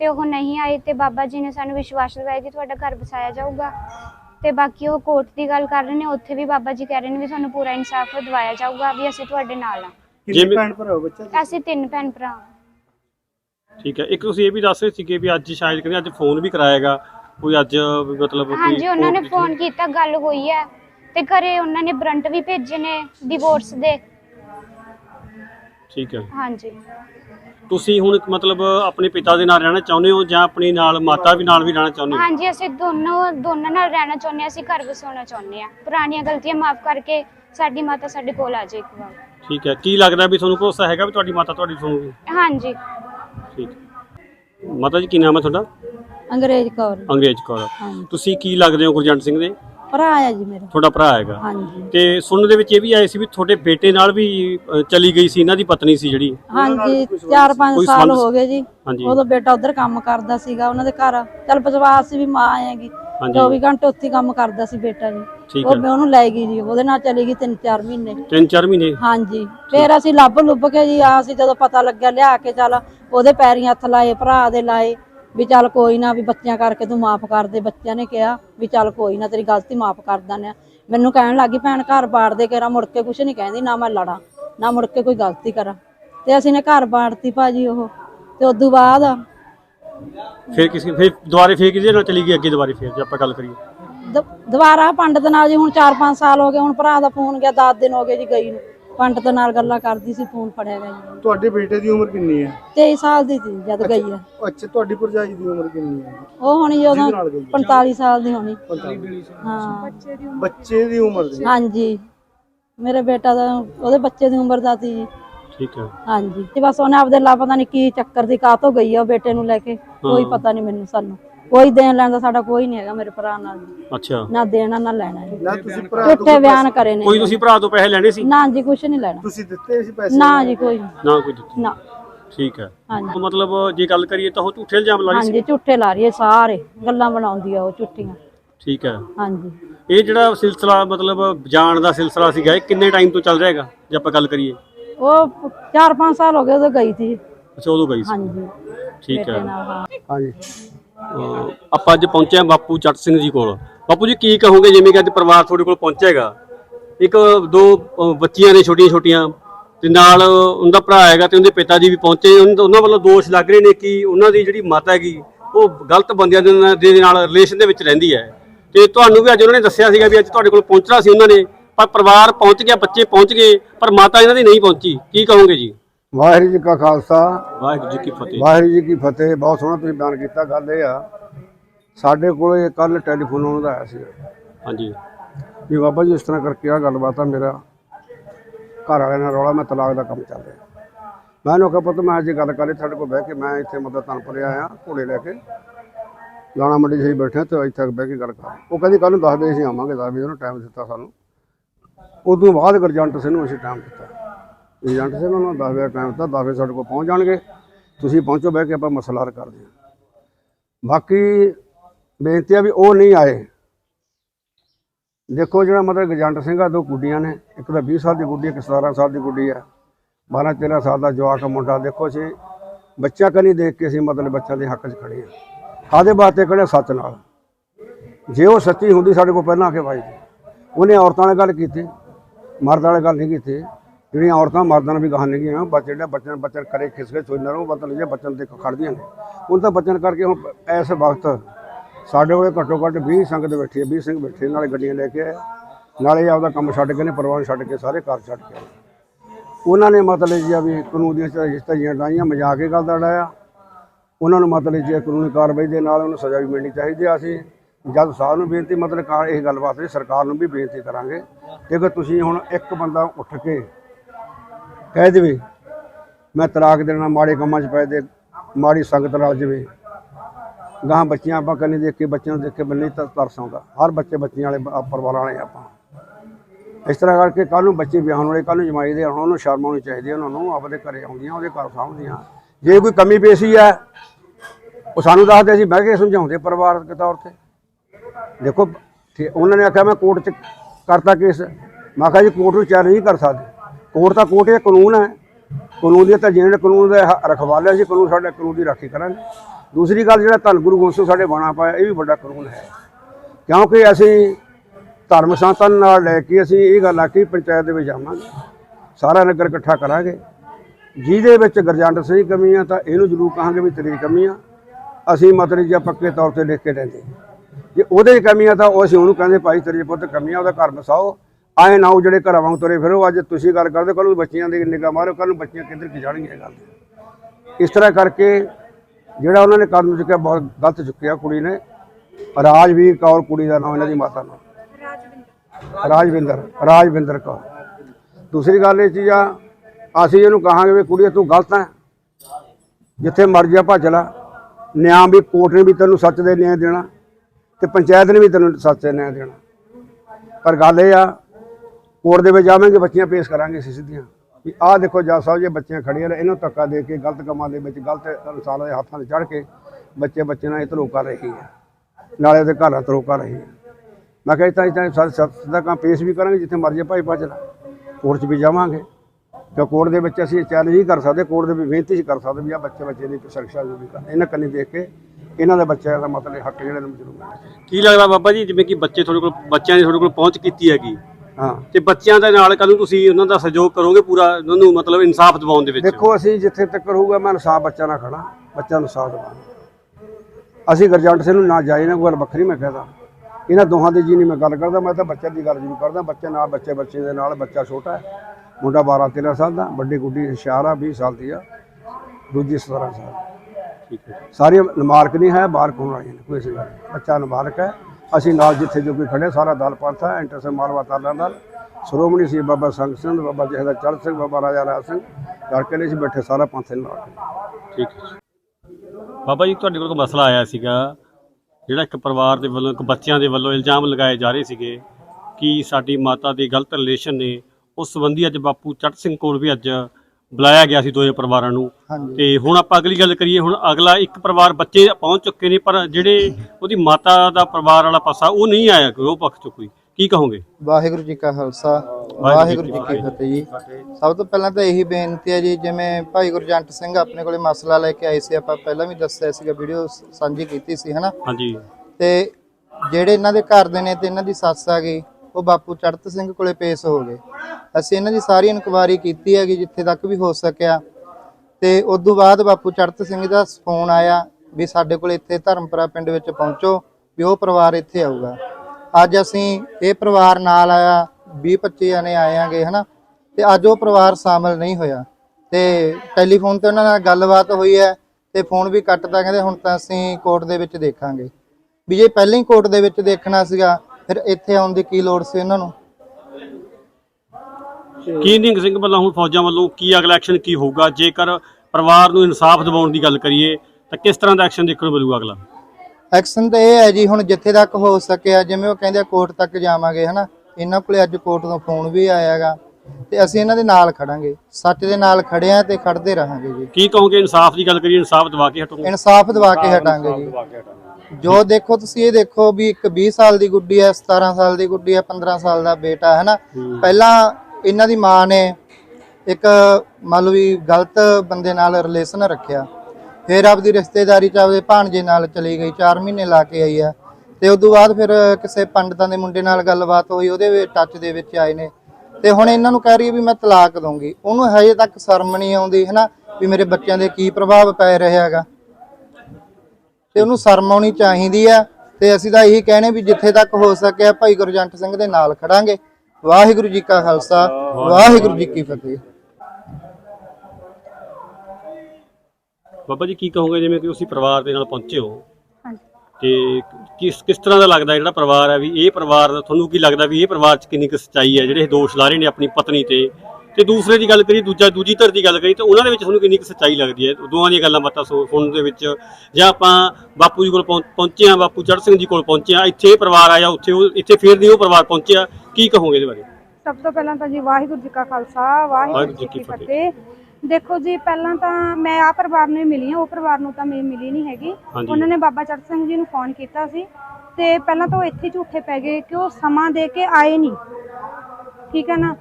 [SPEAKER 5] ਤੇ ਉਹ ਨਹੀਂ ਆਏ ਤੇ ਬਾਬਾ ਜੀ ਨੇ ਸਾਨੂੰ ਵਿਸ਼ਵਾਸ ਦਿਵਾਇਆ ਕਿ ਤੁਹਾਡਾ ਘਰ ਵਸਾਇਆ ਜਾਊਗਾ ਤੇ ਬਾਕੀ ਉਹ ਕੋਰਟ ਦੀ ਗੱਲ ਕਰ ਰਹੇ ਨੇ ਉੱਥੇ ਵੀ ਬਾਬਾ ਜੀ ਕਹਿ ਰਹੇ ਨੇ ਵੀ ਤੁਹਾਨੂੰ ਪੂਰਾ ਇਨਸਾਫ ਦਿਵਾਇਆ ਜਾਊਗਾ ਵੀ ਅਸੀਂ ਤੁਹਾਡੇ ਨਾਲ ਆ
[SPEAKER 6] ਕਿੰਨੇ
[SPEAKER 4] ਜਿਵੇਂ-
[SPEAKER 6] ਭੈਣ ਭਰਾ ਹੋ ਬੱਚਾ
[SPEAKER 5] ਅਸੀਂ ਤਿੰਨ ਭੈਣ ਭਰਾ ਹਾਂ।
[SPEAKER 4] ਠੀਕ ਹੈ। ਇੱਕ ਤੁਸੀਂ ਇਹ ਵੀ ਦੱਸ ਰਹੇ ਸੀਗੇ ਵੀ ਅੱਜ ਸ਼ਾਇਦ ਕਹਿੰਦੇ ਅੱਜ ਫੋਨ ਵੀ ਕਰਾਏਗਾ ਕੋਈ ਅੱਜ ਵੀ ਮਤਲਬ ਕੋਈ
[SPEAKER 5] ਹਾਂਜੀ ਉਹਨਾਂ ਨੇ ਫੋਨ ਕੀਤਾ ਗੱਲ ਹੋਈ ਹੈ। ਤੇ ਘਰੇ ਉਹਨਾਂ ਨੇ ਬਰੰਟ ਵੀ ਭੇਜੇ ਨੇ ਡਿਵੋਰਸ ਦੇ।
[SPEAKER 4] ਠੀਕ ਹੈ।
[SPEAKER 5] ਹਾਂਜੀ।
[SPEAKER 4] ਤੁਸੀਂ ਹੁਣ ਇੱਕ ਮਤਲਬ ਆਪਣੇ ਪਿਤਾ ਦੇ ਨਾਲ ਰਹਿਣਾ ਚਾਹੁੰਦੇ ਹੋ ਜਾਂ ਆਪਣੀ ਨਾਲ ਮਾਤਾ ਵੀ ਨਾਲ ਵੀ ਰਹਿਣਾ ਚਾਹੁੰਦੇ ਹੋ?
[SPEAKER 5] ਹਾਂਜੀ ਅਸੀਂ ਦੋਨੋਂ ਦੋਨਾਂ ਨਾਲ ਰਹਿਣਾ ਚਾਹੁੰਦੇ ਹਾਂ ਅਸੀਂ ਘਰ ਵਸਾਉਣਾ ਚਾਹੁੰਦੇ ਹਾਂ। ਪੁਰਾਣੀਆਂ ਗਲਤੀਆਂ ਮਾਫ ਕਰਕੇ ਸਾਡੀ ਮਾਤਾ ਸਾਡੇ ਕੋਲ ਆ ਜਾਏ ਇੱਕ ਵਾਰ।
[SPEAKER 4] ਠੀਕ ਹੈ। ਕੀ ਲੱਗਦਾ ਵੀ ਤੁਹਾਨੂੰ ਭਰੋਸਾ ਹੈਗਾ ਵੀ ਤੁਹਾਡੀ ਮਾਤਾ ਤੁਹਾਡੀ ਸੁਣੂਗੀ?
[SPEAKER 5] ਹਾਂਜੀ।
[SPEAKER 4] ਮਾਤਾ ਜੀ ਕੀ ਨਾਮ ਹੈ ਤੁਹਾਡਾ?
[SPEAKER 3] ਅੰਗਰੇਜ਼ ਕੌਰ।
[SPEAKER 4] ਅੰਗਰੇਜ਼ ਕੌਰ।
[SPEAKER 3] ਹਾਂਜੀ।
[SPEAKER 4] ਤੁਸੀਂ ਕੀ ਲੱਗਦੇ ਹੋ ਗੁਰਜੰਟ ਸਿੰਘ ਦੇ?
[SPEAKER 3] ਭਰਾ ਆ ਜੀ ਮੇਰਾ।
[SPEAKER 4] ਤੁਹਾਡਾ ਭਰਾ ਹੈਗਾ।
[SPEAKER 3] ਹਾਂਜੀ।
[SPEAKER 4] ਤੇ ਸੁਣਨ ਦੇ ਵਿੱਚ ਇਹ ਵੀ ਆਏ ਸੀ ਵੀ ਤੁਹਾਡੇ ਬੇਟੇ ਨਾਲ ਵੀ ਅ, ਚਲੀ ਗਈ ਸੀ ਇਹਨਾਂ ਦੀ ਪਤਨੀ ਸੀ ਜਿਹੜੀ।
[SPEAKER 3] ਹਾਂਜੀ 4-5
[SPEAKER 4] ਕੋਈ
[SPEAKER 3] ਸਾਲ
[SPEAKER 4] ਸੰਬੰਧ-
[SPEAKER 3] ਹੋ ਗਏ ਜੀ।
[SPEAKER 4] ਹਾਂਜੀ।
[SPEAKER 3] ਉਦੋਂ ਬੇਟਾ ਉਧਰ ਕੰਮ ਕਰਦਾ ਸੀਗਾ ਉਹਨਾਂ ਦੇ ਘਰ। ਚੱਲ ਵਿਸ਼ਵਾਸ ਸੀ ਵੀ ਮਾਂ ਆਏਗੀ।
[SPEAKER 4] ਹਾਂਜੀ।
[SPEAKER 3] 24 ਘੰਟੇ ਉੱਥੇ ਹੀ ਕੰਮ ਕਰਦਾ ਸੀ ਬੇਟਾ ਜੀ।
[SPEAKER 4] ਠੀਕ
[SPEAKER 3] ਉਹ
[SPEAKER 4] ਹੈ।
[SPEAKER 3] ਮੈਂ ਉਹਨੂੰ ਲੈ ਗਈ ਜੀ ਉਹਦੇ ਨਾਲ ਚਲੀ ਗਈ 3-4 ਮਹੀਨੇ।
[SPEAKER 4] ਤਿੰਨ ਚਾਰ ਮਹੀਨੇ?
[SPEAKER 3] ਹਾਂਜੀ। ਫਿਰ ਅਸੀਂ ਲੱਭ ਲੁੱਭ ਕੇ ਜੀ ਆ ਅਸੀਂ ਜਦੋਂ ਪਤਾ ਲੱਗਿਆ ਲਿਆ ਕੇ ਚੱਲ ਉਹਦੇ ਪੈਰੀਂ ਹੱਥ ਲਾਏ ਭਰਾ ਦੇ ਲਾਏ ਵੀ ਚੱਲ ਕੋਈ ਨਾ ਵੀ ਬੱਚਿਆਂ ਕਰਕੇ ਤੂੰ ਮਾਫ ਕਰ ਦੇ। ਬੱਚਿਆਂ ਨੇ ਕਿਹਾ ਵੀ ਚੱਲ ਕੋਈ ਨਾ ਤੇਰੀ ਗਲਤੀ ਮਾਫ ਕਰ ਆ। ਮੈਨੂੰ ਕਹਿਣ ਲੱਗੀ ਭੈਣ ਘਰ ਬਾੜ ਦੇ ਕੇਰਾ ਮੁੜ ਕੇ ਕੁਛ ਨਹੀਂ ਕਹਿੰਦੀ ਨਾ ਮੈਂ ਲੜਾਂ ਨਾ ਮੁੜ ਕੇ ਕੋਈ ਗਲਤੀ ਕਰਾਂ। ਤੇ ਅਸੀਂ ਨੇ ਘਰ ਬਾੜਤੀ ਭਾਜੀ ਉਹ। ਤੇ ਉਦੋਂ ਬਾਅਦ
[SPEAKER 4] ਫਿਰ ਕਿਸੇ ਫਿਰ ਦੁਬਾਰੇ ਫਿਰ ਕਿਹਦੇ ਨਾਲ ਚਲੀ ਗਈ ਅੱਗੇ ਦੁਬਾਰੇ ਫਿਰ ਜੇ ਆਪਾਂ ਗੱਲ ਕਰੀਏ?
[SPEAKER 3] ਦੁਬਾਰਾ ਪੰਡਤ ਨਾਲ ਜੀ ਹੁਣ 4-5 ਸਾਲ ਹੋ ਗਏ ਹੁਣ ਭਰਾ ਦਾ ਫੋਨ ਗਿਆ 10 ਦਿਨ ਹੋ ਗਏ ਜੀ ਗਈ ਨੂੰ। ਪੰਡਤ ਨਾਲ ਗੱਲਾਂ ਕਰਦੀ ਸੀ ਫੋਨ ਫੜਿਆ ਗਿਆ ਜੀ।
[SPEAKER 6] ਤੁਹਾਡੇ ਬੇਟੇ ਦੀ ਉਮਰ ਕਿੰਨੀ ਹੈ?
[SPEAKER 3] 23 ਸਾਲ ਦੀ ਸੀ ਜਦ ਗਈ ਆ
[SPEAKER 6] ਅੱਛਾ ਤੁਹਾਡੀ ਭਰਜਾਈ ਦੀ ਉਮਰ ਕਿੰਨੀ ਹੈ?
[SPEAKER 3] ਉਹ ਹੋਣੀ
[SPEAKER 6] ਨਾਲ ਗਈ
[SPEAKER 3] 45 ਸਾਲ ਦੀ ਹੋਣੀ।
[SPEAKER 6] 45
[SPEAKER 3] ਹਾਂ।
[SPEAKER 6] ਬੱਚੇ ਦੀ ਉਮਰ ਦੀ?
[SPEAKER 3] ਹਾਂਜੀ। ਮੇਰੇ ਬੇਟਾ ਦਾ ਉਹਦੇ ਬੱਚੇ ਦੀ ਉਮਰ ਦਾ ਸੀ ਜੀ।
[SPEAKER 4] ਠੀਕ ਹੈ।
[SPEAKER 3] ਹਾਂਜੀ। ਤੇ ਬਸ ਉਹਨੇ ਆਪਦੇ ਲਾ ਪਤਾ ਨਹੀਂ ਕੀ ਚੱਕਰ ਦੀ ਕਾਹ ਤੋਂ ਗਈ ਆ ਉਹ ਬੇਟੇ ਨੂੰ ਲੈ ਕੇ ਕੋਈ
[SPEAKER 4] ਹਾਂ।
[SPEAKER 3] ਪਤਾ ਨਹੀਂ ਮੈਨੂੰ ਸਾਨੂੰ। ਕੋਈ ਦੇਣ ਲੈਣ ਦਾ ਸਾਡਾ ਕੋਈ ਨਹੀਂ ਹੈਗਾ ਮੇਰੇ ਭਰਾ ਨਾਲ। ਜੀ।
[SPEAKER 4] ਅੱਛਾ।
[SPEAKER 3] ਨਾ ਦੇਣਾ ਨਾ ਲੈਣਾ ਜੀ।
[SPEAKER 6] ਨਾ ਤੁਸੀਂ ਭਰਾ ਤੋਂ
[SPEAKER 3] ਝੂਠੇ ਬਿਆਨ ਕਰੇ ਨੇ
[SPEAKER 4] ਕੋਈ ਤੁਸੀਂ ਭਰਾ ਤੋਂ ਪੈਸੇ ਲੈਣੇ ਸੀ?
[SPEAKER 3] ਨਾ ਜੀ ਕੁਛ ਨਹੀਂ ਲੈਣਾ।
[SPEAKER 6] ਤੁਸੀਂ ਦਿੱਤੇ ਸੀ ਪੈਸੇ?
[SPEAKER 3] ਨਾ ਜੀ ਕੋਈ ਨੀ।
[SPEAKER 4] ਨਾ ਕੋਈ ਦਿੱਤੇ।
[SPEAKER 3] ਨਾ।
[SPEAKER 4] ਠੀਕ ਹੈ।
[SPEAKER 3] ਹਾਂਜੀ।
[SPEAKER 4] ਮਤਲਬ ਜੇ ਗੱਲ ਕਰੀਏ ਤਾਂ ਉਹ ਝੂਠੇ ਇਲਜ਼ਾਮ ਲਾ ਰਹੀ ਸੀ?
[SPEAKER 3] ਹਾਂਜੀ ਝੂਠੇ ਲਾ ਰਹੀ ਹੈ ਸਾਰੇ। ਗੱਲਾਂ ਬਣਾਉਂਦੀ ਆ ਉਹ ਝੂਠੀਆਂ।
[SPEAKER 4] ਠੀਕ ਹੈ।
[SPEAKER 3] ਹਾਂਜੀ।
[SPEAKER 4] ਇਹ ਜਿਹੜਾ ਸਿਲਸਿਲਾ ਮਤਲਬ ਜਾਣ ਦਾ ਸਿਲਸਿਲਾ ਸੀਗਾ ਇਹ ਕਿੰਨੇ ਟਾਈਮ ਤੋਂ ਚੱਲ ਰਿਹਾ ਹੈਗਾ ਜੇ ਆਪਾਂ ਗੱਲ ਕਰੀਏ?
[SPEAKER 3] ਉਹ 4-5 ਸਾਲ ਹੋ ਗਏ ਉਦੋਂ ਗਈ ਸੀ।
[SPEAKER 4] ਅੱਛਾ ਉਦੋਂ ਗਈ ਸੀ।
[SPEAKER 3] ਹਾਂਜੀ।
[SPEAKER 4] ਠੀਕ
[SPEAKER 3] ਬੇਟੇ
[SPEAKER 4] ਹੈ
[SPEAKER 3] ਨਾਲ ਹਾਂ।
[SPEAKER 7] ਹਾਂਜੀ।
[SPEAKER 4] ਆਪਾਂ ਅੱਜ ਪਹੁੰਚੇ ਹਾਂ ਬਾਪੂ ਚੱਟ ਸਿੰਘ ਜੀ ਕੋਲ। ਬਾਪੂ ਜੀ, ਕੀ ਕਹੋਗੇ ਜਿਵੇਂ ਕਿ ਅੱਜ ਪਰਿਵਾਰ ਤੁਹਾਡੇ ਕੋਲ ਪਹੁੰਚਿਆ ਹੈਗਾ ਇੱਕ, ਦੋ ਬੱਚੀਆਂ ਨੇ ਛੋਟੀਆਂ ਛੋਟੀਆਂ ਤੇ ਨਾਲ ਉਹਦਾ ਭਰਾ ਹੈਗਾ ਤੇ ਉਹਦੇ ਪਿਤਾ ਜੀ ਵੀ ਪਹੁੰਚੇ ਉਹਨਾਂ ਵੱਲੋਂ ਦੋਸ਼ ਲੱਗ ਰਹੇ ਨੇ ਕਿ ਉਹਨਾਂ ਦੀ ਜਿਹੜੀ ਮਾਤਾ ਹੈਗੀ, ਉਹ ਗਲਤ ਬੰਦਿਆਂ ਦੇ ਨਾਲ- ਦੇ ਨਾਲ ਰਿਲੇਸ਼ਨ ਦੇ ਵਿੱਚ ਰਹਿੰਦੀ ਹੈ। ਤੇ ਤੁਹਾਨੂੰ ਵੀ ਅੱਜ ਉਹਨਾਂ ਨੇ ਦੱਸਿਆ ਸੀਗਾ ਵੀ ਅੱਜ ਤੁਹਾਡੇ ਕੋਲ ਪਹੁੰਚਣਾ ਸੀ ਉਹਨਾਂ ਨੇ, ਪਰ ਪਰਿਵਾਰ ਪਹੁੰਚ ਗਿਆ, ਬੱਚੇ ਪਹੁੰਚ ਗਏ, ਪਰ ਮਾਤਾ ਇਹਨਾਂ ਦੀ ਨਹੀਂ ਪਹੁੰਚੀ। ਕੀ ਕਹੋਗੇ ਜੀ?
[SPEAKER 7] ਵਾਹਿਗੁਰੂ ਜੀ ਕਾ ਖਾਲਸਾ।
[SPEAKER 4] ਵਾਹਿਗੁਰੂ ਜੀ ਕੀ ਫਤਿਹ।
[SPEAKER 7] ਵਾਹਿਗੁਰੂ ਜੀ ਕੀ ਫਤਿਹ। ਬਹੁਤ ਸੋਹਣਾ ਤੁਸੀਂ ਬਿਆਨ ਕੀਤਾ ਗੱਲ ਇਹ ਆ ਸਾਡੇ ਕੋਲੇ ਕੱਲ ਟੈਲੀਫੋਨ ਉਹਨਾਂ ਦਾ ਆਇਆ ਸੀ।
[SPEAKER 4] ਹਾਂਜੀ।
[SPEAKER 7] ਵੀ ਬਾਬਾ ਜੀ ਇਸ ਤਰ੍ਹਾਂ ਕਰਕੇ ਆ ਗੱਲਬਾਤ ਆ ਮੇਰਾ ਘਰ ਵਾਲੇ ਨਾਲ ਰੌਲਾ ਮੈਂ ਤਲਾਕ ਦਾ ਕੰਮ ਚੱਲ ਰਿਹਾ। ਮੈਂ ਉਹਨੂੰ ਕਿਹਾ ਪੁੱਤ ਮੈਂ ਅੱਜ ਗੱਲ ਕਰੀ ਤੁਹਾਡੇ ਕੋਲ ਬਹਿ ਕੇ ਮੈਂ ਇੱਥੇ ਮਦਦ ਤਨਪੁਰ ਆਇਆ ਘੋੜੇ ਲੈ ਕੇ। ਲਾਣਾ ਮੰਡੀ ਅਸੀਂ ਬੈਠੇ ਤੇ ਇੱਥੇ ਬਹਿ ਕੇ ਗੱਲ ਕਰ। ਉਹ ਕਹਿੰਦੀ ਕੱਲ ਨੂੰ 10 ਵਜੇ ਅਸੀਂ ਆਵਾਂਗੇ 10 ਵਜੇ ਉਹਨੂੰ ਟਾਈਮ ਦਿੱਤਾ ਸਾਨੂੰ। ਉਦੋਂ ਬਾਅਦ ਗਰਜੰਟ ਸਿੰਘ ਨੂੰ ਅਸੀਂ ਟਾਈਮ ਦਿੱਤਾ। ਏਜੰਟ ਸਿੰਘ ਨੂੰ 10 ਵਜੇ ਟਾਈਮ ਦਿੱਤਾ 10 ਵਜੇ ਸਾਡੇ ਕੋਲ ਪਹੁੰਚ ਜਾਣਗੇ। ਤੁਸੀਂ ਪਹੁੰਚੋ, ਬਹਿ ਕੇ ਆਪਾਂ ਮਸਲਾ ਹੱਲ ਕਰਦੇ ਹਾਂ। ਬਾਕੀ ਬੇਨਤੀ ਆ ਵੀ ਉਹ ਨਹੀਂ ਆਏ। ਦੇਖੋ ਜਿਹੜਾ ਮਤਲਬ ਗਜੰਟ ਸਿੰਘ ਆ, ਦੋ ਗੁੱਡੀਆਂ ਨੇ। ਇੱਕ ਤਾਂ 20 ਸਾਲ ਦੀ ਗੁੱਡੀ, ਇੱਕ 17 ਸਾਲ ਦੀ ਗੁੱਡੀ ਆ। 12 13 ਸਾਲ ਦਾ ਜਵਾਕ ਮੁੰਡਾ। ਦੇਖੋ ਅਸੀਂ ਬੱਚਾ ਕਨੀ ਦੇਖ ਕੇ ਅਸੀਂ ਮਤਲਬ ਬੱਚਿਆਂ ਦੇ ਹੱਕ 'ਚ ਖੜੇ ਆ। ਕਾਦੇ ਵਾਸਤੇ ਖੜੇ ਸੱਚ ਨਾਲ। ਜੇ ਉਹ ਸੱਚੀ ਹੁੰਦੀ ਸਾਡੇ ਕੋਲ ਪਹਿਲਾਂ ਆ ਕੇ ਵਾਜਦੀ। ਉਹਨੇ ਔਰਤਾਂ ਨਾਲ ਗੱਲ ਕੀਤੀ, ਮਰਦ ਵਾਲੇ ਗੱਲ ਨਹੀਂ ਕੀਤੀ। ਜਿਹੜੀਆਂ ਔਰਤਾਂ ਮਰਦਾਂ ਨਾਲ ਵੀ ਗਾਹਾਂ ਨਹੀਂ ਗਈਆਂ ਬੱਚੇ ਜਿਹੜਾ ਬੱਚਨ ਬੱਚਨ ਕਰੇ ਖਿਸਕੇ ਚੋਈ ਨਾ ਉਹ ਮਤਲਬ ਜੇ ਬੱਚਨ ਦੇ ਖੜਦੀਆਂ ਨੇ। ਹੁਣ ਤਾਂ ਬੱਚਨ ਕਰਕੇ ਹੁਣ ਇਸ ਵਕਤ ਸਾਡੇ ਕੋਲੇ ਘੱਟੋ ਘੱਟ 20 ਸੰਗਤ ਬੈਠੀ ਹੈ 20 ਸਿੰਘ ਬੈਠੇ ਨਾਲੇ ਗੱਡੀਆਂ ਲੈ ਕੇ ਆਏ ਨਾਲੇ ਆਪਦਾ ਕੰਮ ਛੱਡ ਕੇ ਨੇ, ਪਰਿਵਾਰ ਛੱਡ ਕੇ, ਸਾਰੇ ਘਰ ਛੱਡ ਕੇ ਉਹਨਾਂ ਨੇ ਮਤਲਬ ਜੀ ਆ ਵੀ ਕਾਨੂੰਨ ਦੀਆਂ ਧਜੀਆਂ ਡਾਈਆਂ ਮਜ਼ਾਕ ਇਹ ਗੱਲ ਦਾ ਡਾਇਆ। ਉਹਨਾਂ ਨੂੰ ਮਤਲਬ ਜੀ ਕਾਨੂੰਨੀ ਕਾਰਵਾਈ ਦੇ ਨਾਲ ਉਹਨੂੰ ਸਜ਼ਾ ਵੀ ਮਿਲਣੀ ਚਾਹੀਦੀ ਆ ਅਸੀਂ। ਜਦ ਸਾਹਿਬ ਨੂੰ ਬੇਨਤੀ, ਮਤਲਬ ਕਾਰ ਇਹ ਗੱਲ ਵਾਸਤੇ ਸਰਕਾਰ ਨੂੰ ਵੀ ਬੇਨਤੀ ਕਰਾਂਗੇ ਕਿ ਤੁਸੀਂ ਹੁਣ ਇੱਕ ਬੰਦਾ ਉੱਠ ਕੇ ਕਹਿ ਦੇਵੇ, ਮੈਂ ਤਲਾਕ ਦੇਣਾ ਮਾੜੇ ਕੰਮਾਂ 'ਚ ਪੈ ਦੇ ਮਾੜੀ ਸੰਗਤ ਨਾਲ ਜਵੇ। ਗਾਂ ਬੱਚੀਆਂ ਆਪਾਂ ਕੰਨੀ ਦੇਖ ਕੇ, ਬੱਚਿਆਂ ਨੂੰ ਦੇਖ ਕੇ ਬੰਨੇ ਤਾਂ ਤਰਸ ਆਉਂਦਾ। ਹਰ ਬੱਚੇ ਬੱਚਿਆਂ ਵਾਲੇ ਪਰਿਵਾਰ ਵਾਲੇ ਆਪਾਂ। ਇਸ ਤਰ੍ਹਾਂ ਕਰਕੇ ਕੱਲ ਨੂੰ ਬੱਚੇ ਵਿਆਹਣ ਵਾਲੇ ਕੱਲ ਨੂੰ ਜਮਾਈ ਦੇ ਹੁਣ ਉਹਨੂੰ ਸ਼ਰਮ ਆਉਣੀ ਚਾਹੀਦੀ ਹੈ ਉਹਨਾਂ ਨੂੰ, ਆਪਦੇ ਘਰੇ ਆਉਂਦੀਆਂ, ਉਹਦੇ ਘਰ ਸਾਂਭਦੀਆਂ। ਜੇ ਕੋਈ ਕਮੀ ਪੇਸ਼ੀ ਹੈ, ਉਹ ਸਾਨੂੰ ਦੱਸਦੇ ਅਸੀਂ ਬਹਿ ਕੇ ਸਮਝਾਉਂਦੇ ਪਰਿਵਾਰ ਦੇ ਤੌਰ ਤੇ। ਦੇਖੋ ਠੀ- ਉਹਨਾਂ ਨੇ ਆਖਿਆ, ਮੈਂ ਕੋਰਟ 'ਚ ਕਰਤਾ ਕੇਸ। ਮੈਂ ਕਿਹਾ ਜੀ, ਕੋਰਟ ਨੂੰ ਚੈਲੰਜ ਨਹੀਂ ਕਰ ਸਕਦੇ। ਕੋਰਟ ਤਾਂ ਕੋਰਟ ਇਹ ਕਾਨੂੰਨ ਹੈ। ਕਾਨੂੰਨ ਦੀ ਤਾਂ ਜਿਹੜੇ ਕਾਨੂੰਨ ਦਾ ਹ- ਰਖਵਾਲੇ ਅਸੀਂ ਕਾਨੂੰਨ ਸਾਡੇ ਕਾਨੂੰਨ ਦੀ ਰਾਖੀ ਕਰਾਂਗੇ ਦੂਸਰੀ ਗੱਲ ਜਿਹੜਾ ਧੰਨ ਗੁਰੂ ਗੋਬਿੰਦ ਸਿੰਘ ਸਾਡੇ ਬਾਣਾ ਪਾਇਆ, ਇਹ ਵੀ ਵੱਡਾ ਕਾਨੂੰਨ ਹੈ। ਕਿਉਂਕਿ ਅਸੀਂ ਧਰਮ ਸੰਤਾਨ ਨਾਲ ਲੈ ਕੇ ਅਸੀਂ ਇਹ ਗੱਲ ਆਖੀ ਪੰਚਾਇਤ ਦੇ ਵਿੱਚ ਜਾਵਾਂਗੇ। ਸਾਰਾ ਨਗਰ ਇਕੱਠਾ ਕਰਾਂਗੇ। ਜਿਹਦੇ ਵਿੱਚ ਗਰਜੰਟ ਸਿੰਘ ਕਮੀ ਆ ਤਾਂ ਇਹਨੂੰ ਜ਼ਰੂਰ ਕਹਾਂਗੇ ਵੀ ਤੇਰੀ ਕਮੀ ਆ ਅਸੀਂ ਮਤਲਬ ਜੇ ਪੱਕੇ ਤੌਰ ਤੇ ਲਿਖ ਕੇ ਦਿੰਦੇ। ਜੇ ਉਹਦੇ 'ਚ ਕਮੀ ਆ ਤਾਂ ਉਹ ਅਸੀਂ ਉਹਨੂੰ ਕਹਿੰਦੇ, ਭਾਈ ਤੇਰੇ ਪੁੱਤ ਕਮੀ ਆ ਉਹਦਾ ਘਰ ਬਸਾਓ ਆਏ ਨਾ ਉਹ ਜਿਹੜੇ ਘਰਾਂ ਵਾਂਗ ਤੁਰੇ ਫਿਰੋ ਅੱਜ ਤੁਸੀਂ ਗੱਲ ਕਰਦੇ ਕੱਲ ਨੂੰ ਬੱਚੀਆਂ ਦੀ ਨਿਗਾਹ ਮਾਰੋ ਕੱਲ ਨੂੰ ਬੱਚੀਆਂ ਕਿੱਧਰ ਕੀ ਜਾਣਗੀਆਂ ਇਹ ਗੱਲ। ਇਸ ਤਰ੍ਹਾਂ ਕਰਕੇ ਜਿਹੜਾ ਉਹਨਾਂ ਨੇ ਕਦਮ ਚੁੱਕਿਆ ਬਹੁਤ ਗਲਤ ਚੁੱਕਿਆ ਕੁੜੀ ਨੇ। ਰਾਜਵੀਰ ਕੌਰ ਕੁੜੀ ਦਾ ਨਾਮ ਇਹਨਾਂ ਦੀ ਮਾਤਾ ਦਾ। ਰਾਜਵਿੰਦਰ। ਰਾਜਵਿੰਦਰ ਕੌਰ। ਦੂਸਰੀ ਗੱਲ ਇਹ ਚੀਜ਼ ਆ ਅਸੀਂ ਇਹਨੂੰ ਕਹਾਂਗੇ ਵੀ ਕੁੜੀ ਤੂੰ ਗਲਤ ਹੈ ਜਿੱਥੇ ਮਰਜ਼ੀ ਆ ਭੱਜ ਲਾ ਨਿਆਂ ਵੀ ਕੋਰਟ ਨੇ ਵੀ ਤੈਨੂੰ ਸੱਚ ਦੇ ਨਿਆਂ ਦੇਣਾ ਤੇ ਪੰਚਾਇਤ ਨੇ ਵੀ ਤੈਨੂੰ ਸੱਚ ਦੇ ਨਿਆਂ ਦੇਣਾ। ਪਰ ਗੱਲ ਇਹ ਆ ਕੋਰਟ ਦੇ ਵਿੱਚ ਜਾਵਾਂਗੇ, ਬੱਚੀਆਂ ਪੇਸ਼ ਕਰਾਂਗੇ ਅਸੀਂ ਸਿੱਧੀਆਂ। ਵੀ ਆਹ ਦੇਖੋ ਜੱਜ ਸਾਹਿਬ ਜੇ, ਬੱਚੀਆਂ ਖੜੀਆਂ ਨੇ, ਇਹਨੂੰ ਧੱਕਾ ਦੇ ਕੇ, ਗਲਤ ਕੰਮਾਂ ਦੇ ਵਿੱਚ ਗਲਤ ਇਨਸਾਨਾਂ ਦੇ ਹੱਥਾਂ 'ਤੇ ਚੜ੍ਹ ਕੇ ਬੱਚੇ ਬੱਚੇ ਨਾਲ ਇਹ ਧਰੋ ਰਹੀ ਹੈ। ਨਾਲੇ ਉਹਦੇ ਘਰਾਂ ਧਰੋ ਕਰ ਰਹੀ ਹੈ। ਮੈਂ ਕਿਹਾ ਤਾਂ ਤਾਂ ਸਿੱਧਾ ਕੰਮ ਪੇਸ਼ ਵੀ ਕਰਾਂਗੇ, ਜਿੱਥੇ ਮਰਜ਼ੀ ਭਾਈ ਭੱਜ ਕੋਰਟ 'ਚ ਵੀ ਜਾਵਾਂਗੇ। ਤਾਂ ਕੋਰਟ ਦੇ ਵਿੱਚ ਅਸੀਂ ਚੈਲੰਜ ਹੀ ਕਰ ਸਕਦੇ, ਕੋਰਟ ਦੇ ਵਿੱਚ ਬੇਨਤੀ ਹੀ ਕਰ ਸਕਦੇ ਵੀ ਆ ਬੱਚੇ ਬੱਚੇ ਦੀ ਸੁਰੱਖਿਆ ਜ਼ਰੂਰੀ ਕਰ ਇਹਨਾਂ ਕੰਨੀ ਦੇਖ ਕੇ ਇਹਨਾਂ ਦੇ ਬੱਚਿਆਂ ਦਾ ਮਤਲਬ ਹੱਕ ਜਿਹੜੇ ਨੂੰ, ਜ਼ਰੂਰ ਮਿਲਣਾ
[SPEAKER 4] ਕੀ ਲੱਗਦਾ ਬਾਬਾ ਜੀ, ਜਿਵੇਂ ਕਿ ਬੱਚੇ ਤੁਹਾਡੇ ਕੋਲ ਬੱਚਿਆਂ ਦੀ ਤੁਹਾਡੇ ਕੋਲ ਪਹੁੰਚ ਕੀਤੀ ਹੈਗੀ।
[SPEAKER 7] ਹਾਂ।
[SPEAKER 4] ਤੇ ਬੱਚਿਆਂ ਦੇ ਨਾਲ ਕੱਲ ਨੂੰ ਤੁਸੀਂ ਉਹਨਾਂ ਦਾ ਸਹਿਯੋਗ ਕਰੋਗੇ ਪੂਰਾ ਉਹਨਾਂ ਨੂੰ ਮਤਲਬ ਇਨਸਾਫ ਦਿਵਾਉਣ ਦੇ ਵਿੱਚ?
[SPEAKER 7] ਦੇਖੋ ਅਸੀਂ ਜਿੱਥੇ ਤੱਕ ਰਹੂਗਾ ਮੈਂ ਇਨਸਾਫ ਬੱਚਾ ਨਾਲ ਖੜਾ ਬੱਚਾ ਨੂੰ ਇਨਸਾਫ ਦਵਾਂਗਾ ਅਸੀਂ ਗਰਜੰਟ ਸਿੰਘ ਨੂੰ ਨਾ ਜਾਈ ਨਾ ਕੋਈ ਗੱਲ ਵੱਖਰੀ ਮੈਂ ਕਹਦਾ। ਇਹਨਾਂ ਦੋਹਾਂ ਦੇ ਜੀ ਨਹੀਂ ਮੈਂ ਗੱਲ ਕਰਦਾ ਮੈਂ ਤਾਂ ਬੱਚੇ ਦੀ ਗੱਲ ਜ਼ਰੂਰ ਕਰਦਾ। ਬੱਚੇ ਨਾਲ ਬੱਚੇ ਬੱਚੇ ਦੇ ਨਾਲ ਬੱਚਾ ਛੋਟਾ ਹੈ। ਮੁੰਡਾ 12 13 ਸਾਲ ਦਾ ਵੱਡੀ ਗੁੱਡੀ ਆ 20 ਸਾਲ ਦੀ ਆ। ਦੂਜੀ 17 ਸਾਲ।
[SPEAKER 4] ਠੀਕ ਹੈ।
[SPEAKER 7] ਸਾਰੀ ਨਮਾਰਕ ਨਹੀਂ ਹੈ ਬਾਹਰ ਕੋਣ ਵਾਲੀਆਂ ਨੇ? ਕੋਈ ਨਹੀਂ। ਬੱਚਾ ਨਮਾਰਕ ਹੈ। ਅਸੀਂ ਨਾਲ ਜਿੱਥੇ ਜੋ ਕੋਈ ਖੜੇ, ਸਾਰਾ ਦਲ ਪੰਥ ਹੈ ਇੰਟਰ ਮਾਲਵਾ ਤਾਲਾ ਨਾਲ, ਸ਼੍ਰੋਮਣੀ ਸੀ ਬਾਬਾ ਸੰਗ ਸਿੰਘ, ਬਾਬਾ ਜਹਦਾ ਚੜ ਸਿੰਘ, ਬਾਬਾ ਰਾਜਾ ਰਾਜ ਸਿੰਘ ਕਰਕੇ ਲਈ ਸੀ ਬੈਠੇ, ਸਾਰਾ ਪੰਥ ਨਾਲ।
[SPEAKER 4] ਠੀਕ ਹੈ ਬਾਬਾ ਜੀ, ਤੁਹਾਡੇ ਕੋਲ ਇੱਕ ਮਸਲਾ ਆਇਆ ਸੀਗਾ, ਜਿਹੜਾ ਇੱਕ ਪਰਿਵਾਰ ਦੇ ਵੱਲੋਂ, ਇੱਕ ਬੱਚਿਆਂ ਦੇ ਵੱਲੋਂ ਇਲਜ਼ਾਮ ਲਗਾਏ ਜਾ ਰਹੇ ਸੀਗੇ ਕਿ ਸਾਡੀ ਮਾਤਾ ਦੀ ਗਲਤ ਰਿਲੇਸ਼ਨ ਨੇ, ਉਸ ਸੰਬੰਧੀ ਅੱਜ ਬਾਪੂ ਚੜ ਸਿੰਘ ਕੋਲ ਵੀ ਅੱਜ ਬੁਲਾਇਆ ਗਿਆ ਸੀ ਦੋਏ ਪਰਿਵਾਰਾਂ ਨੂੰ। ਤੇ ਹੁਣ ਆਪਾਂ ਅਗਲੀ ਗੱਲ ਕਰੀਏ ਹੁਣ ਅਗਲਾ ਇੱਕ ਪਰਿਵਾਰ ਬੱਚੇ ਪਹੁੰਚ ਚੁੱਕੇ ਨੇ ਪਰ ਜਿਹੜੇ ਉਹਦੀ ਮਾਤਾ ਦਾ ਪਰਿਵਾਰ ਵਾਲਾ ਪਾਸਾ ਉਹ ਨਹੀਂ ਆਇਆ ਕੋਈ ਉਹ ਪੱਖ ਚੋਂ ਕੋਈ। ਕੀ ਕਹੋਗੇ?
[SPEAKER 8] ਵਾਹਿਗੁਰੂ ਜੀ ਕਾ ਖਾਲਸਾ ਵਾਹਿਗੁਰੂ ਜੀ ਕੀ ਫਤਿਹ। ਜੀ। ਸਭ ਤੋਂ ਪਹਿਲਾਂ ਤਾਂ ਇਹੀ ਬੇਨਤੀ ਹੈ ਜੀ ਜਿਵੇਂ ਭਾਈ ਗੁਰਜੰਟ ਸਿੰਘ ਆਪਣੇ ਕੋਲੇ ਮਸਲਾ ਲੈ ਕੇ ਆਏ ਸੀ ਆਪਾਂ ਪਹਿਲਾਂ ਵੀ ਦੱਸਿਆ ਸੀਗਾ ਵੀਡੀਓ ਸਾਂਝੀ ਕੀਤੀ ਸੀ ਹਨਾ?
[SPEAKER 4] ਹਾਂਜੀ।
[SPEAKER 8] ਤੇ ਜਿਹੜੇ ਇਹਨਾਂ ਦੇ ਘਰ ਦੇ ਨੇ ਤੇ ਇਹਨਾਂ ਦੀ ਸੱਸ ਆ ਗਈ ਉਹ ਬਾਪੂ ਚੜਤ ਸਿੰਘ ਕੋਲੇ ਪੇਸ਼ ਹੋ ਗਏ। ਅਸੀਂ ਇਹਨਾਂ ਦੀ ਸਾਰੀ ਇਨਕੁਆਇਰੀ ਕੀਤੀ ਹੈਗੀ ਜਿੱਥੇ ਤੱਕ ਵੀ ਹੋ ਸਕਿਆ। ਤੇ ਉਸ ਤੋਂ ਬਾਅਦ ਬਾਪੂ ਚੜਤ ਸਿੰਘ ਦਾ ਫੋਨ ਆਇਆ ਵੀ ਸਾਡੇ ਕੋਲ ਇੱਥੇ ਧਰਮਪੁਰਾ ਪਿੰਡ ਵਿੱਚ ਪਹੁੰਚੋ ਵੀ ਉਹ ਪਰਿਵਾਰ ਇੱਥੇ ਆਊਗਾ। ਅੱਜ ਅਸੀਂ ਇਹ ਪਰਿਵਾਰ ਨਾਲ ਆਇਆ 20 25 ਜਣੇ ਆਏ ਆਏਆਂਗੇ ਹਨਾ? ਤੇ ਅੱਜ ਉਹ ਪਰਿਵਾਰ ਸ਼ਾਮਲ ਨਹੀਂ ਹੋਇਆ। ਤੇ ਟੈਲੀਫੋਨ ਤੇ ਉਹਨਾਂ ਨਾਲ ਗੱਲਬਾਤ ਹੋਈ ਹੈ ਤੇ ਫੋਨ ਵੀ ਕੱਟਦਾ ਕਹਿੰਦੇ ਹੁਣ ਤਾਂ ਅਸੀਂ ਕੋਰਟ ਦੇ ਵਿੱਚ ਦੇਖਾਂਗੇ। ਵੀ ਜੇ ਪਹਿਲਾਂ ਹੀ ਕੋਰਟ ਦੇ ਵਿੱਚ ਦੇਖਣਾ ਸੀਗਾ ਫਿਰ ਇੱਥੇ ਆਉਣ ਦੀ ਕੀ ਲੋੜ ਸੀ ਉਹਨਾਂ ਨੂੰ?
[SPEAKER 4] ਕੀ ਨਿੰਗ ਸਿੰਘ ਵੱਲੋਂ ਹੁਣ ਫੌਜਾਂ ਵੱਲੋਂ ਕੀ ਅਗਲਾ ਐਕਸ਼ਨ ਕੀ ਹੋਊਗਾ? ਜੇਕਰ ਪਰਿਵਾਰ ਨੂੰ ਇਨਸਾਫ ਦਿਵਾਉਣ ਦੀ ਗੱਲ ਕਰੀਏ ਤਾਂ ਕਿਸ ਤਰ੍ਹਾਂ ਦਾ ਐਕਸ਼ਨ ਦੇਖਣ ਨੂੰ ਮਿਲੂਗਾ ਅਗਲਾ?
[SPEAKER 8] ਐਕਸ਼ਨ ਤਾਂ ਇਹ ਹੈ ਜੀ ਹੁਣ ਜਿੱਥੇ ਤੱਕ ਹੋ ਸਕਿਆ ਜਿਵੇਂ ਉਹ ਕਹਿੰਦੇ ਕੋਰਟ ਤੱਕ ਜਾਵਾਂਗੇ ਹਨਾ? ਇਹਨਾਂ ਕੋਲੇ ਅੱਜ ਕੋਰਟ ਤੋਂ ਫੋਨ ਵੀ ਆਇਆਗਾ ਤੇ ਅਸੀਂ ਇਹਨਾਂ ਦੇ ਨਾਲ ਖੜਾਂਗੇ। ਸੱਚ ਦੇ ਨਾਲ ਖੜੇ ਆ ਤੇ ਖੜਦੇ ਰਹਾਂਗੇ ਜੀ।
[SPEAKER 4] ਕੀ ਕਹੋਗੇ ਇਨਸਾਫ ਦੀ ਗੱਲ ਕਰੀਏ ਇਨਸਾਫ ਦਿਵਾ ਕੇ ਹਟੋਗੇ?
[SPEAKER 8] ਇਨਸਾਫ ਦਿਵਾ ਕੇ ਹਟਾਂਗੇ ਜੀ। ਜੋ ਦੇਖੋ ਤੁਸੀਂ ਇਹ ਦੇਖੋ ਵੀ ਇੱਕ 20 ਸਾਲ ਦੀ ਗੁੱਡੀ ਹੈ 17 ਸਾਲ ਦੀ ਗੁੱਡੀ ਹੈ 15 ਸਾਲ ਦਾ ਬੇਟਾ ਹੈ ਨਾ। ਪਹਿਲਾਂ ਇਹਨਾਂ ਦੀ ਮਾਂ ਨੇ ਇੱਕ ਮੰਨ ਲਓ ਵੀ ਗਲਤ ਬੰਦੇ ਨਾਲ ਰਿਲੇਸ਼ਨ ਰੱਖਿਆ। ਫਿਰ ਆਪਦੀ ਰਿਸ਼ਤੇਦਾਰੀ ਚ ਆਪਦੇ ਭਾਣਜੇ ਨਾਲ ਚਲੀ ਗਈ 4 ਮਹੀਨੇ ਲਾ ਕੇ ਆਈ ਆ ਤੇ ਉਸ ਤੋਂ ਬਾਅਦ ਫਿਰ ਕਿਸੇ ਪੰਡਤਾਂ ਦੇ ਮੁੰਡੇ ਨਾਲ ਗੱਲਬਾਤ ਹੋਈ ਉਹਦੇ ਟੱਚ ਦੇ ਵਿੱਚ ਆਏ ਨੇ। ਤੇ ਹੁਣ ਇਹਨਾਂ ਨੂੰ ਕਹਿ ਰਹੀ ਹੈ ਵੀ ਮੈਂ ਤਲਾਕ ਦਊਂਗੀ। ਉਹਨੂੰ ਹਜੇ ਤੱਕ ਸ਼ਰਮ ਨਹੀਂ ਆਉਂਦੀ ਹੈ ਨਾ ਵੀ ਮੇਰੇ ਬੱਚਿਆਂ ਦੇ ਕੀ ਪ੍ਰਭਾਵ ਪੈ ਰਿਹਾ ਹੈਗਾ। ਤੇ ਉਹਨੂੰ ਸ਼ਰਮ ਆਉਣੀ ਚਾਹੀਦੀ ਆ। ਤੇ ਅਸੀਂ ਤਾਂ ਇਹੀ ਕਹਿੰਦੇ ਵੀ ਜਿੱਥੇ ਤੱਕ ਹੋ ਸਕਿਆ ਭਾਈ ਗੁਰਜੰਟ ਸਿੰਘ ਦੇ ਨਾਲ ਖੜਾਂਗੇ। ਵਾਹਿਗੁਰੂ ਜੀ ਕਾ ਖਾਲਸਾ ਵਾਹਿਗੁਰੂ ਜੀ ਕੀ ਫਤਿਹ।
[SPEAKER 4] ਬਾਬਾ ਜੀ ਕੀ ਕਹੋਗੇ ਜਿਵੇਂ ਕਿ ਤੁਸੀਂ ਪਰਿਵਾਰ ਦੇ ਨਾਲ ਪਹੁੰਚੇ ਹੋ?
[SPEAKER 1] ਹਾਂਜੀ।
[SPEAKER 4] ਤੇ ਕਿਸ ਕਿਸ ਤਰ੍ਹਾਂ ਦਾ ਲੱਗਦਾ ਜਿਹੜਾ ਪਰਿਵਾਰ ਹੈ ਵੀ ਇਹ ਪਰਿਵਾਰ ਦਾ ਤੁਹਾਨੂੰ ਕੀ ਲੱਗਦਾ ਵੀ ਇਹ ਪਰਿਵਾਰ 'ਚ ਕਿੰਨੀ ਕੁ ਸੱਚਾਈ ਹੈ? ਜਿਹੜੇ ਇਹ ਦੋਸ਼ ਲਾ ਰਹੇ ਨੇ ਆਪਣੀ ਪਤਨੀ ਤੇ ਤੇ ਦੂਸਰੇ ਦੀ ਗੱਲ ਕਰੀ ਦੂਜਾ ਦੂਜੀ ਧਿਰ ਦੀ ਗੱਲ ਕਰੀ ਤਾਂ ਉਹਨਾਂ ਦੇ ਵਿੱਚ ਤੁਹਾਨੂੰ ਕਿੰਨੀ ਕੁ ਸੱਚਾਈ ਲੱਗਦੀ ਹੈ? ਦੋਵਾਂ ਦੀਆਂ ਗੱਲਾਂ ਬਾਤਾਂ ਸੁਣਨ ਦੇ ਵਿੱਚ। ਜਾਂ ਆਪਾਂ ਬਾਪੂ ਜੀ ਕੋਲ ਪਹੁੰ- ਪਹੁੰਚੇ ਆ ਬਾਪੂ ਚੜ੍ਹ ਸਿੰਘ ਜੀ ਕੋਲ ਪਹੁੰਚੇ ਆ ਇੱਥੇ ਇਹ ਪਰਿਵਾਰ ਆਇਆ ਉੱਥੇ ਉਹ ਇੱਥੇ ਫੇਰ ਨਹੀਂ ਉਹ ਪਰਿਵਾਰ ਪਹੁੰਚਿਆ। ਕੀ ਕਹੋਗੇ ਇਹਦੇ ਬਾਰੇ?
[SPEAKER 1] ਸਭ ਤੋਂ ਪਹਿਲਾਂ ਤਾਂ ਜੀ ਵਾਹਿਗੁਰੂ ਜੀ ਕਾ ਖਾਲਸਾ ਵਾਹਿਗੁਰੂ ਜੀ ਕੀ ਫਤਿਹ। ਦੇਖੋ ਜੀ ਪਹਿਲਾਂ ਤਾਂ ਮੈਂ ਆ ਪਰਿਵਾਰ ਨੂੰ ਹੀ ਮਿਲੀ ਹਾਂ ਉਹ ਪਰਿਵਾਰ ਨੂੰ ਤਾਂ ਮੈਂ ਮਿਲੀ ਨਹੀਂ ਹੈਗੀ।
[SPEAKER 4] ਹਾਂਜੀ।
[SPEAKER 1] ਉਹਨਾਂ ਨੇ ਬਾਬਾ ਚੜ੍ਹ ਸਿੰਘ ਜੀ ਨੂੰ ਫੋਨ ਕੀਤਾ ਸੀ। ਤੇ ਪਹਿਲਾਂ ਤਾਂ ਉਹ ਇੱਥੇ ਝੂਠੇ ਪੈ ਗਏ ਕਿ ਉਹ ਸਮਾਂ ਦੇ ਕੇ ਆਏ ਨਹੀਂ। ਠੀਕ ਹੈ ਨਾ?